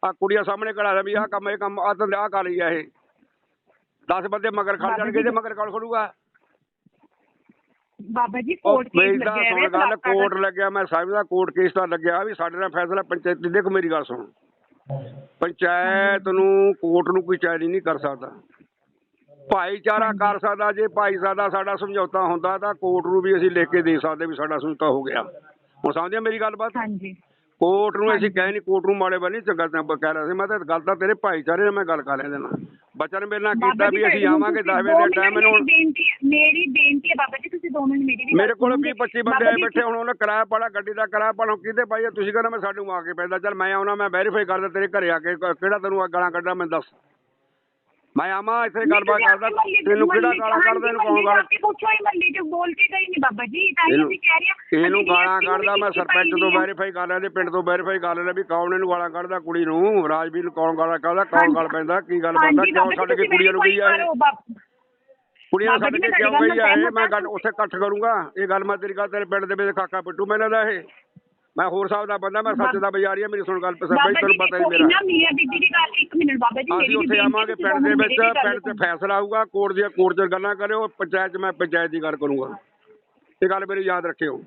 [SPEAKER 12] ਆ ਕੁੜੀਆਂ ਸਾਹਮਣੇ ਖੜਾ ਰਿਹਾ ਵੀ ਆਹ ਕੰਮ ਇਹ ਕੰਮ ਆਹ ਤਾਂ ਆਹ ਕਰ ਲਈ ਆ ਇਹ। 10 ਬੰਦੇ ਮਗਰ ਖੜ ਜਾਣਗੇ
[SPEAKER 11] ਜੀ,
[SPEAKER 12] ਮਗਰ ਕੌਣ ਖੜੂਗਾ?
[SPEAKER 11] ਬਾਬਾ ਜੀ ਕੋਰਟ ਕੇਸ ਲੱਗਿਆ ਹੈ
[SPEAKER 12] ਗੱਲ ਕੋਰਟ ਲੱਗਿਆ ਮੈਂ ਸਮਝਦਾ ਕੋਰਟ ਕੇਸ ਤਾਂ ਲੱਗਿਆ ਵੀ ਸਾਡੇ ਨਾਲ ਫੈਸਲਾ ਪੰਚਾਇਤ ਦੇਖ ਮੇਰੀ ਗੱਲ ਸੁਣ। ਪੰਚਾਇਤ ਨੂੰ ਕੋਰਟ ਨੂੰ ਕੋਈ ਚੈਲੰਜ ਨਹੀਂ ਕਰ ਸਕਦਾ। ਭਾਈਚਾਰਾ ਕਰ ਸਕਦਾ, ਜੇ ਭਾਈਚਾਰਾ ਸਾਡਾ ਸਮਝੌਤਾ ਹੁੰਦਾ ਤਾਂ ਕੋਰਟ ਨੂੰ ਵੀ ਅਸੀਂ ਲਿਖ ਕੇ ਦੇ ਸਕਦੇ ਵੀ ਸਾਡਾ ਸਮਝੌਤਾ ਹੋ ਗਿਆ। ਹੁਣ ਸਮਝਿਆ ਮੇਰੀ ਗੱਲਬਾਤ?
[SPEAKER 11] ਹਾਂਜੀ।
[SPEAKER 12] ਕੋਰਟ ਨੂੰ ਅਸੀਂ ਕਹੇ ਨਹੀਂ ਕੋਰਟ ਨੂੰ ਮਾੜੇ ਬਣੀ ਚੰਗਾ ਤਾਂ ਕਹਿ ਰਿਹਾ ਸੀ। ਮੈਂ ਤਾਂ ਗੱਲ ਤਾਂ ਤੇਰੇ ਭਾਈਚਾਰੇ ਨਾਲ ਮੈਂ ਗੱਲ ਕਰ ਲੈਂਦੇ ਨਾਲ ਬੱਚਾ ਨੇ ਮੇਰੇ ਨਾਲ ਕੀਤਾ ਵੀ ਅਸੀਂ ਆਵਾਂਗੇ
[SPEAKER 11] ਤੁਸੀਂ
[SPEAKER 12] 10
[SPEAKER 11] ਦੋ
[SPEAKER 12] ਵਜੇ ਦੇ ਟਾਈਮ ਮੈਨੂੰ
[SPEAKER 11] ਮੇਰੀ ਬੇਨਤੀ ਹੈ- ਬਾਬਾ ਜੀ ਤੁਸੀਂ 2 ਮਿੰਟ ਮੇਰੀ ਵੀ
[SPEAKER 12] ਮੇਰੇ ਕੋਲ
[SPEAKER 11] ਗੱਲ
[SPEAKER 12] 20 25
[SPEAKER 11] ਸੁਣੋਗੇ।
[SPEAKER 12] ਬੰਦੇ ਆਏ ਬੈਠੇ ਹੁਣ ਉਹਨੇ ਕਿਰਾਇਆ ਪਾਲਾ ਗੱਡੀ ਦਾ ਕਿਰਾਇਆ ਪਾਲਾ ਕਿਹਦੇ ਪਾਈ ਤੁਸੀਂ ਕਹਿੰਦਾ ਮੈਂ ਸਾਡੇ ਨੂੰ ਆ ਕੇ ਪੈਂਦਾ। ਚੱਲ ਮੈਂ ਆਉਣਾ ਮੈਂ ਵੈਰੀਫਾਈ ਕਰਦਾ ਤੇਰੇ ਘਰੇ ਆ ਕੇ ਕਿਹੜਾ ਤੈਨੂੰ ਗਾਲਾਂ ਕੱਢਾ ਮੈਨੂੰ ਦੱਸ। ਮੈਂ ਆਵਾਂ ਇੱਥੇ ਗੱਲਬਾਤ ਕਰਦਾ ਤੈਨੂੰ ਕਿਹੜਾ ਗਾਲਾਂ ਕੱਢਦਾ ਇਹਨੂੰ ਕੌਣ ਗਾਲਾਂ
[SPEAKER 11] ਪੁੱਛੋ ਇਹ ਮੱਲੀ ਚ ਬੋਲ ਕੇ ਗਈ ਨਹੀਂ ਬਾਬਾ ਜੀ ਤਾਂ ਹੀ ਅਸੀਂ ਕਹਿ ਰਹੇ ਹਾਂ
[SPEAKER 12] ਇਹਨੂੰ ਗਾਲਾਂ
[SPEAKER 11] ਨੂੰ
[SPEAKER 12] ਕੱਢਦਾ ਮੈਂ ਸਰਪੰਚ ਤੋਂ ਵੈਰੀਫਾਈ ਕਰ ਲਿਆ ਪਿੰਡ ਤੋਂ ਵੈਰੀਫਾਈ ਕਰ ਲਿਆ ਵੀ ਕੌਣ ਇਹਨੂੰ ਗਾਲਾਂ ਕੱਢਦਾ ਕੁੜੀ ਨੂੰ ਰਾਜਵੀਰ ਨੂੰ ਕੌਣ ਗਾਲਾਂ ਕੱਢਦਾ ਕੌਣ ਗਾਲ ਪੈਂਦਾ ਕੀ ਗੱਲ
[SPEAKER 11] ਹਾਂਜੀ,
[SPEAKER 12] ਕਿਉਂ
[SPEAKER 11] ਜੀ,
[SPEAKER 12] ਕੇ ਕੁੜੀਆਂ ਨੂੰ ਗਈ ਆ ਕੁੜੀਆਂ
[SPEAKER 11] ਜੀ,
[SPEAKER 12] ਕੇ ਕਿਉਂ ਗਈ ਆ ਇਹ? ਮੈਂ ਗੱਲ ਉੱਥੇ ਇਕੱਠ ਕਰੂੰਗਾ ਇਹ ਗੱਲ ਮੈਂ ਤੇਰੀ ਗੱਲ ਤੇਰੇ ਪਿੰਡ ਦੇ ਵਿੱਚ ਕਾਕਾ ਪਿੱਟੂ ਮੈਨੂੰ ਦਾ ਇਹ ਮੈਂ ਹੋਰ ਸਾਹਿਬ ਦਾ ਬੰਦਾ ਮੈਂ ਸੱਚ ਦਾ ਬਜ਼ਾਰੀ ਆ ਮੇਰੀ ਸੁਣ ਗੱਲ ਪਸੰਦ ਬਈ
[SPEAKER 11] ਜੀ
[SPEAKER 12] ਪਤਾ ਹੀ ਮੇਰਾ।
[SPEAKER 11] ਇਹਨਾਂ ਮੀਆਂ ਬੀਬੀ ਦੀ ਗੱਲ ਇੱਕ ਮਿੰਟ ਬਾਬਾ ਜੀ ਮੇਰੀ
[SPEAKER 12] ਅਸੀਂ
[SPEAKER 11] ਵੀ
[SPEAKER 12] ਉੱਥੇ ਆਵਾਂਗੇ ਪਿੰਡ ਦੇ ਵਿੱਚ ਪਿੰਡ 'ਚ ਫੈਸਲਾ ਆਊਗਾ ਕੋਰਟ ਦੀਆਂ ਕੋਰਟ 'ਚ ਗੱਲਾਂ ਕਰਿਓ ਪੰਚਾਇਤ 'ਚ ਮੈਂ ਪੰਚਾਇਤ ਦੀ ਗੱਲ ਕਰੂੰਗਾ। ਇਹ ਗੱਲ ਮੇਰੀ ਯਾਦ ਰੱਖਿਓ।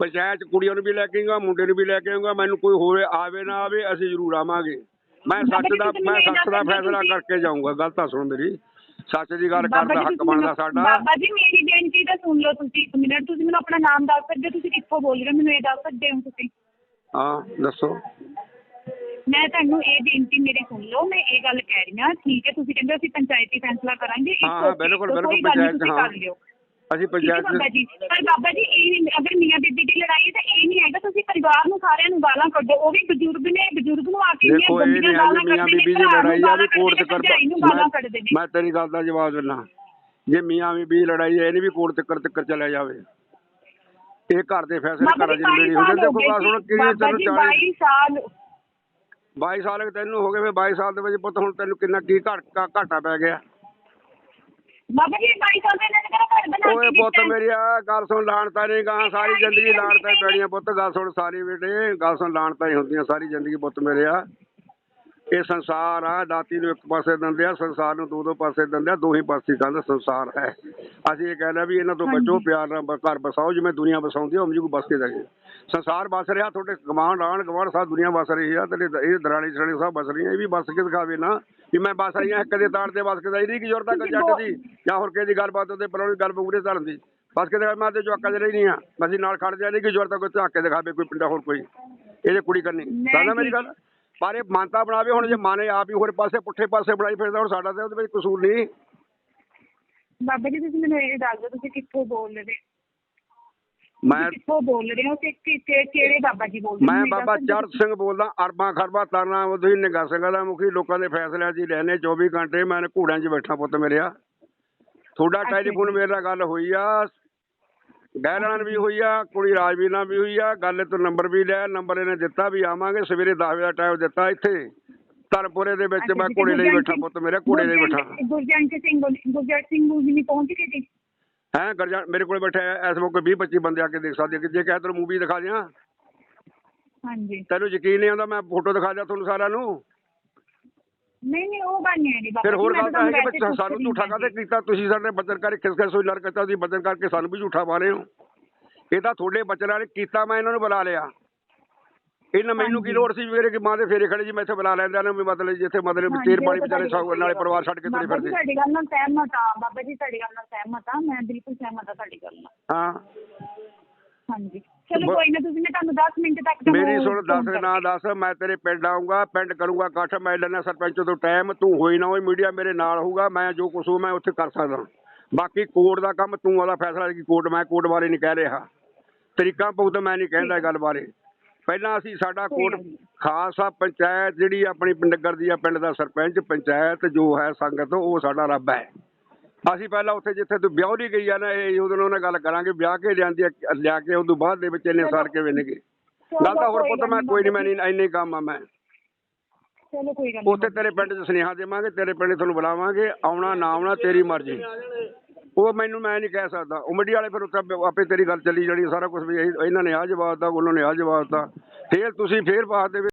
[SPEAKER 12] ਪੰਚਾਇਤ 'ਚ ਕੁੜੀਆਂ ਨੂੰ ਵੀ ਲੈ ਕੇ ਆਊਂਗਾ ਮੁੰਡੇ ਨੂੰ ਵੀ ਲੈ ਕੇ ਆਊਂਗਾ ਮੈਨੂੰ ਕੋਈ ਹੋਵੇ ਆਵੇ ਨਾ ਆਵੇ ਅਸੀਂ ਜ਼ਰੂਰ ਆਵਾਂਗੇ। ਮੈਂ ਸੱਚ ਦਾ ਮੈਂ ਸੱਚ ਦਾ ਫੈਸਲਾ ਕਰਕੇ ਜਾਊਂਗਾ ਗੱਲ ਤਾਂ ਸੁਣ ਮੇਰੀ। ਸੱਚ ਦੀ ਗੱਲ
[SPEAKER 11] ਜੀ,
[SPEAKER 12] ਹੱਕ ਬਣਦਾ ਸਾਡਾ।
[SPEAKER 11] ਬਾਬਾ ਜੀ ਮੇਰੀ ਬੇਨਤੀ ਤਾਂ ਸੁਣ ਲਓ ਤੁਸੀਂ ਇੱਕ ਮਿੰਟ। ਤੁਸੀਂ ਮੈਨੂੰ ਆਪਣਾ ਨਾਮ ਦੱਸ ਸਕਦੇ ਹੋ? ਤੁਸੀਂ ਕਿੱਥੋਂ ਬੋਲ ਰਹੇ ਹੋ? ਮੈਨੂੰ ਇਹ ਦੱਸ ਸਕਦੇ ਹੋ ਤੁਸੀਂ?
[SPEAKER 12] ਹਾਂ ਦੱਸੋ।
[SPEAKER 11] ਮੈਂ ਤੁਹਾਨੂੰ ਇਹ ਬੇਨਤੀ ਮੇਰੀ ਸੁਣ ਲਓ। ਮੈਂ ਇਹ ਗੱਲ ਕਹਿ ਰਹੀ ਹਾਂ ਠੀਕ ਹੈ ਤੁਸੀਂ ਕਹਿੰਦੇ ਅਸੀਂ ਪੰਚਾਇਤੀ ਫੈਸਲਾ ਕਰਾਂਗੇ।
[SPEAKER 12] ਹਾਂ, ਬਿਲਕੁਲ, ਬਿਲਕੁਲ, ਪੰਚਾਇਤ, ਹਾਂ। ਅਸੀਂ ਪੰਚਾਇਤ
[SPEAKER 11] ਬਾਬਾ ਜੀ ਪਰ ਬਾਬਾ ਜੀ ਇਹ ਨਹੀਂ ਅਗਰ ਮੀਆਂ ਬੀਬੀ ਦੀ ਲੜਾਈ ਹੈ ਤਾਂ ਇਹ ਨਹੀਂ ਹੈਗਾ ਤੁਸੀਂ ਪਰਿਵਾਰ ਨੂੰ ਸਾਰਿਆਂ ਨੂੰ ਗਾਲਾਂ ਕੱਢੋ ਉਹ ਵੀ ਬਜ਼ੁਰਗ ਨੇ ਬਜ਼ੁਰਗ ਨੂੰ ਆ ਕੇ
[SPEAKER 12] ਦੇਖੋ ਇਹ ਨਹੀਂ ਹੈ
[SPEAKER 11] ਗਾਲਾਂ
[SPEAKER 12] ਕਿ ਮੀਆਂ ਬੀਬੀ ਦੀ ਲੜਾਈ ਆ ਵੀ ਕੋਰਟ 'ਚ
[SPEAKER 11] ਕੱਢਦੇ ਨੇ,
[SPEAKER 12] ਕਰ
[SPEAKER 11] ਭਰਜਾਈ ਨੂੰ ਗਾਲਾਂ ਕੱਢਦੇ ਨੇ।
[SPEAKER 12] ਮੈਂ ਤੇਰੀ ਗੱਲ ਦਾ ਜਵਾਬ ਦਿੰਦਾ। ਜੇ ਮੀਆਂ ਬੀਬੀ ਦੀ ਲੜਾਈ ਹੈ ਇਹ ਨਹੀਂ ਵੀ ਕੋਰਟ ਤੱਕ ਤੱਕ ਚਲਿਆ ਜਾਵੇ। ਇਹ ਘਰ ਦੇ ਫੈਸਲੇ ਘਰਾਂ ਜਿਹੜੀ
[SPEAKER 11] 22
[SPEAKER 12] ਹੁੰਦੇ ਦੇਖੋ ਗੱਲ ਸੁਣ ਕਿਹੜੀ ਤੈਨੂੰ
[SPEAKER 11] ਜੀ
[SPEAKER 12] 40
[SPEAKER 11] 22 ਸਾਲ।
[SPEAKER 12] 22 ਸਾਲ ਤੈਨੂੰ ਹੋ ਗਏ ਫਿਰ 22 ਸਾਲ ਦੇ ਵਿੱਚ ਪੁੱਤ ਹੁਣ ਤੈਨੂੰ ਕਿੰਨਾ ਕੀ ਘਾਟਾ ਘਾਟਾ ਪੈ ਗਿਆ।
[SPEAKER 11] ਬਾਬਾ ਜੀ 22 ਸਾਲ ਦੇ ਇਹਨਾਂ ਨੇ ਮੇਰਾ ਘਰ ਬਣਾ
[SPEAKER 12] ਓਏ
[SPEAKER 11] ਕੇ
[SPEAKER 12] ਪੁੱਤ
[SPEAKER 11] ਦਿੱਤਾ।
[SPEAKER 12] ਮੇਰੀ ਆ ਗੱਲ ਸੁਣ ਲਾਣਤਾ ਨਹੀਂ ਗਾਂ ਸਾਰੀ ਜ਼ਿੰਦਗੀ ਲਾਣਤਾ ਪੈਣੀਆਂ ਪੁੱਤ ਗੱਲ ਸੁਣ ਸਾਰੀ ਬੇਟੇ ਗੱਲ ਸੁਣ ਲਾਣਤਾ ਹੀ ਹੁੰਦੀਆਂ ਸਾਰੀ ਜ਼ਿੰਦਗੀ ਪੁੱਤ ਮੇਰੇ ਆ ਇਹ ਸੰਸਾਰ ਆ ਦਾਤੀ ਨੂੰ ਇੱਕ ਪਾਸੇ ਦਿੰਦੇ ਆ ਸੰਸਾਰ ਨੂੰ ਦੋ ਦੋ ਪਾਸੇ ਦਿੰਦੇ ਆ ਦੋ ਹੀ ਪਾਸੇ ਕਹਿੰਦਾ ਸੰਸਾਰ ਹੈ। ਅਸੀਂ ਇਹ ਕਹਿੰਦੇ ਵੀ ਇਹਨਾਂ ਤੋਂ ਬਚੋ ਪਿਆਰ ਨਾਲ ਘਰ ਬਸਾਓ ਜਿਵੇਂ ਦੁਨੀਆ ਬਸਾਉਂਦੀ ਆ ਉਵੇਂ ਕੋ ਬਸ ਕੇ ਜਾਗੇ ਸੰਸਾਰ ਬਸ ਰਿਹਾ ਤੁਹਾਡੇ ਗਵਾਂਢ ਆਣ ਗਵਾਂਢ ਸਭ ਦੁਨੀਆ ਬਸ ਰਹੀ ਆ ਤੇ ਇਹ ਦਰਾਣੀ ਸਰਾਣੀ ਸਭ ਬਸ ਰਹੀਆਂ ਇਹ ਵੀ ਬਸ ਕੇ ਦਿਖਾਵੇ ਨਾ ਵੀ ਮੈਂ ਬਸ ਰਹੀਆਂ ਇੱਕ ਦੇ ਤਾੜ ਤੇ ਬਸ ਕੇ ਜਾਈ ਨਹੀਂ ਕੀ ਜ਼ੋਰ ਤੱਕ ਜੱਟ ਦੀ ਜਾਂ ਹੋਰ ਕਿਸੇ ਦੀ ਗੱਲਬਾਤ ਉਹਦੇ ਪਰੋਂ ਗੱਲ ਪੂਰੇ ਧਰਨ ਦੀ। ਬਸ ਕੇ ਦਿਖਾ ਮੈਂ ਤੇ ਜਵਾਕਾਂ ਦੇ ਰਹੀ ਨਹੀਂ ਆ ਅਸੀਂ ਨਾਲ ਖੜ ਜਾ ਨਹੀਂ ਕਿ ਜ਼ੋਰ ਤੱਕ ਕੋਈ ਝਾਕ ਕੇ ਦਿਖਾਵੇ ਕੋਈ ਪਿੰਡਾ ਹੋਰ ਕੋਈ। ਇਹਦੇ ਕੁੜੀ ਕਰਨੀ। ਸਮਝਦਾ ਮੇਰੀ ਗੱਲ ਪਰ ਇਹ ਮਾਨਤਾ ਬਣਾਵੇ ਹੁਣ ਜੇ ਮਾਨੇ ਆਪ ਹੀ ਹੋਰ ਪਾਸੇ ਪੁੱਠੇ ਪਾਸੇ ਬਣਾਈ ਫਿਰਦਾ ਹੁਣ ਸਾਡਾ ਤੇ ਉਹਦੇ ਵਿੱਚ ਕਸੂਰ ਨਹੀਂ।
[SPEAKER 11] ਬਾਬਾ ਜੀ ਤੁਸੀਂ ਮੈਨੂੰ ਇਹ ਦੱਸ ਦਿਓ ਤੁਸੀਂ ਕਿੱਥੋਂ ਬੋਲ ਰਹੇ ਹੋ?
[SPEAKER 12] ਮੈਂ
[SPEAKER 11] ਕਿੱਥੋਂ ਬੋਲ ਰਹੇ ਹੋ ਤੇ ਕਿਹੜੇ ਬਾਬਾ ਜੀ ਬੋਲ ਰਹੇ
[SPEAKER 12] ਮੈਂ ਬਾਬਾ। ਚੜ੍ਹ ਸਿੰਘ ਬੋਲਦਾ ਅਰਬਾਂ ਖਰਬਾਂ ਤਰਨਾ ਉਹਦੀ ਨਿਗਾਹ ਸਿੰਘਾਂ ਦਾ ਮੁਖੀ ਲੋਕਾਂ ਦੇ ਫੈਸਲਿਆਂ 'ਚ ਹੀ ਲੈਣੇ 24 ਘੰਟੇ ਮੈਂ ਘੋੜਿਆਂ 'ਚ ਬੈਠਾ ਪੁੱਤ ਮੇਰਿਆ ਤੁਹਾਡਾ ਟੈਲੀਫੋਨ ਮੇਰੇ ਨਾਲ ਗੱਲ ਹੋਈ ਆ ਗੈਰ ਨਾਲ ਵੀ ਹੋਈ ਆ ਕੁੜੀ ਰਾਜਵੀਰ ਨਾਲ ਵੀ ਹੋਈ ਆ ਗੱਲ ਤੋਂ ਨੰਬਰ ਵੀ ਲਿਆ ਨੰਬਰ ਇਹਨੇ ਦਿੱਤਾ ਵੀ ਆਵਾਂਗੇ ਸਵੇਰੇ 10 ਵਜੇ ਦਾ ਟਾਈਮ ਦਿੱਤਾ ਇੱਥੇ। ਧਰਮਪੁਰੇ ਦੇ ਵਿੱਚ ਮੈਂ ਘੋੜੇ ਲਈ ਬੈਠਾ ਪੁੱਤ ਮੇਰੇ ਘੋੜੇ ਲਈ ਬੈਠਾ।
[SPEAKER 11] ਗੁਰਜੰਟ ਸਿੰਘ ਗੁਰਜੰਟ ਸਿੰਘ ਨੂੰ ਵੀ ਪਹੁੰਚ ਗਏ ਜੀ?
[SPEAKER 12] ਹੈ ਗਰਜਾ ਮੇਰੇ ਕੋਲ ਬੈਠੇ ਇਸ ਮੌਕੇ 20 25 ਬੰਦੇ ਆ ਕੇ ਦੇਖ ਸਕਦੇ ਜੇ ਕਹਿ ਤੈਨੂੰ ਮੂਵੀ ਦਿਖਾ ਦਿਆਂ।
[SPEAKER 11] ਹਾਂਜੀ।
[SPEAKER 12] ਤੈਨੂੰ ਯਕੀਨ ਨਹੀਂ ਆਉਂਦਾ ਮੈਂ ਫੋਟੋ ਦਿਖਾ ਦਿਆਂ ਤੁਹਾਨੂੰ ਸਾਰਿਆਂ ਨੂੰ।
[SPEAKER 11] ਨਹੀਂ ਨਹੀਂ ਉਹ ਗੱਲ ਨਹੀਂ ਹੈ ਬਾਬਾ
[SPEAKER 12] ਫਿਰ ਹੋਰ ਗੱਲ
[SPEAKER 11] ਤਾਂ
[SPEAKER 12] ਹੈ ਕਿ ਸਾਨੂੰ ਝੂਠਾ ਕਾਹਦੇ ਕੀਤਾ? ਤੁਸੀਂ ਸਾਡੇ ਬਚਨ ਕਰਕੇ ਖਿਸ ਖਿਸ ਹੋਈ ਲੜ ਕੇ ਤੁਸੀਂ ਬਚਨ ਕਰਕੇ ਸਾਨੂੰ ਵੀ ਝੂਠਾ ਰਹੇ ਹੋ। ਇਹ ਤਾਂ ਤੁਹਾਡੇ ਬਚਨਾਂ ਨੇ ਕੀਤਾ ਮੈਂ ਇਹਨਾਂ ਨੂੰ ਬੁਲਾ ਲਿਆ। ਇਹਨਾਂ ਮੈਨੂੰ ਕੀ ਲੋੜ ਸੀ ਮੇਰੇ ਕਿ ਮਾਂ ਦੇ ਫੇਰੇ ਖੜੇ ਜੀ ਮੈਂ ਇੱਥੇ ਬੁਲਾ ਲੈਂਦਾ ਨਾ ਵੀ ਮਤਲਬ ਜਿੱਥੇ ਮਤਲਬ ਤੇਰ ਪਾਣੀ ਵਿਚਾਰੇ
[SPEAKER 11] ਤੁਹਾਡੀ
[SPEAKER 12] ਸੌ ਨਾਲੇ ਪਰਿਵਾਰ ਛੱਡ ਕੇ ਤੁਰੇ ਫਿਰਦੇ।
[SPEAKER 11] ਤੁਹਾਡੀ ਗੱਲ ਨਾਲ ਸਹਿਮਤ ਆ ਬਾਬਾ ਜੀ ਤੁਹਾਡੀ ਗੱਲ ਨਾਲ ਸਹਿਮਤ ਆ ਮੈਂ ਬਿਲਕੁਲ ਸਹਿਮਤ ਆ ਤੁਹਾਡੀ ਗੱਲ ਨਾਲ।
[SPEAKER 12] ਹਾਂ।
[SPEAKER 11] ਹਾਂਜੀ। ਚਲੋ
[SPEAKER 12] ਬ-
[SPEAKER 11] ਕੋਈ ਨਾ ਤੁਸੀਂ ਮੈਂ ਤੁਹਾਨੂੰ 10 ਮਿੰਟ ਤੱਕ ਤੁਹਾਨੂੰ
[SPEAKER 12] ਮੇਰੀ ਸੁਣ ਦੱਸ ਨਾ ਦੱਸ ਮੈਂ ਤੇਰੇ ਪਿੰਡ ਆਉਂਗਾ ਪਿੰਡ ਕਰੂੰਗਾ ਇਕੱਠ ਮੈਂ ਲੈਣਾ ਸਰਪੰਚ ਤੋਂ ਟਾਈਮ ਤੂੰ ਹੋਈ ਨਾ ਹੋਈ ਮੀਡੀਆ ਮੇਰੇ ਨਾਲ ਹੋਊਗਾ ਮੈਂ ਜੋ ਕੁਛ ਹੋ ਮੈਂ ਉੱਥੇ ਕਰ ਸਕਦਾ। ਬਾਕੀ ਕੋਰਟ ਦਾ ਕੰਮ ਤੂੰ ਉਹਦਾ ਫੈਸਲਾ ਕਿ ਕੋਰਟ ਮੈਂ ਕੋਰਟ ਬਾਰੇ ਨਹੀਂ ਕਹਿ ਰਿਹਾ। ਤਰੀਕਾ ਬਹੁਤ ਮੈਂ ਨਹੀਂ ਕਹਿੰਦਾ ਗੱਲ ਬਾਰੇ। ਪਹਿਲਾਂ ਅਸੀਂ ਸਾਡਾ ਕੋਰਟ ਖਾਲਸਾ ਪੰਚਾਇਤ ਜਿਹੜੀ ਆਪਣੀ ਨਗਰ ਦੀ ਆ ਪਿੰਡ ਦਾ ਸਰਪੰਚ ਪੰਚਾਇਤ ਜੋ ਹੈ ਸੰਗਤ ਉਹ ਸਾਡਾ ਰੱਬ ਹੈ। ਅਸੀਂ ਪਹਿਲਾਂ ਉੱਥੇ ਜਿੱਥੇ ਤੂੰ ਵਿਆਹ ਗਈ ਆ ਨਾ ਇਹ ਉਹਨਾਂ ਨਾਲ ਗੱਲ ਕਰਾਂਗੇ ਵਿਆਹ ਕੇ ਲਿਆਂਦੀ ਆ, ਲਿਆ ਕੇ ਉਦੋਂ ਬਾਅਦ ਦੇ ਵਿੱਚ ਇੰਨੇ ਸਾਲ ਕਿਵੇਂ ਨਿਗੇ ਗੱਲ ਤਾਂ ਹੋਰ ਪੁੱਤ ਮੈਂ ਕੋਈ ਨਹੀਂ ਮੈਂ ਨਹੀਂ ਇੰਨੇ ਕੰਮ ਆ ਮੈਂ।
[SPEAKER 11] ਚਲੋ ਕੋਈ ਗੱਲ ਨਹੀਂ
[SPEAKER 12] ਉੱਥੇ ਤੇਰੇ ਪਿੰਡ 'ਚ ਸੁਨੇਹਾ ਦੇਵਾਂਗੇ ਤੇਰੇ ਪਿੰਡ ਤੁਹਾਨੂੰ ਬੁਲਾਵਾਂਗੇ ਆਉਣਾ ਨਾ ਆਉਣਾ ਤੇਰੀ ਮਰਜ਼ੀ। ਉਹ ਮੈਨੂੰ ਮੈਂ ਨਹੀਂ ਕਹਿ ਸਕਦਾ। ਉਹ ਮੀਡੀਆ ਵਾਲੇ ਫਿਰ ਉੱਥੇ ਆਪੇ ਤੇਰੀ ਗੱਲ ਚੱਲੀ ਜਾਣੀ ਸਾਰਾ ਕੁਝ ਵੀ ਇਹੀ- ਇਹਨਾਂ ਨੇ ਆ ਜਵਾਬ ਦਿੱਤਾ ਉਹਨਾਂ ਨੇ ਆ ਜਵਾਬ ਦਿੱਤਾ। ਫੇਰ ਤੁਸੀਂ ਫੇਰ ਬਾਅਦ ਦੇ ਵਿੱਚ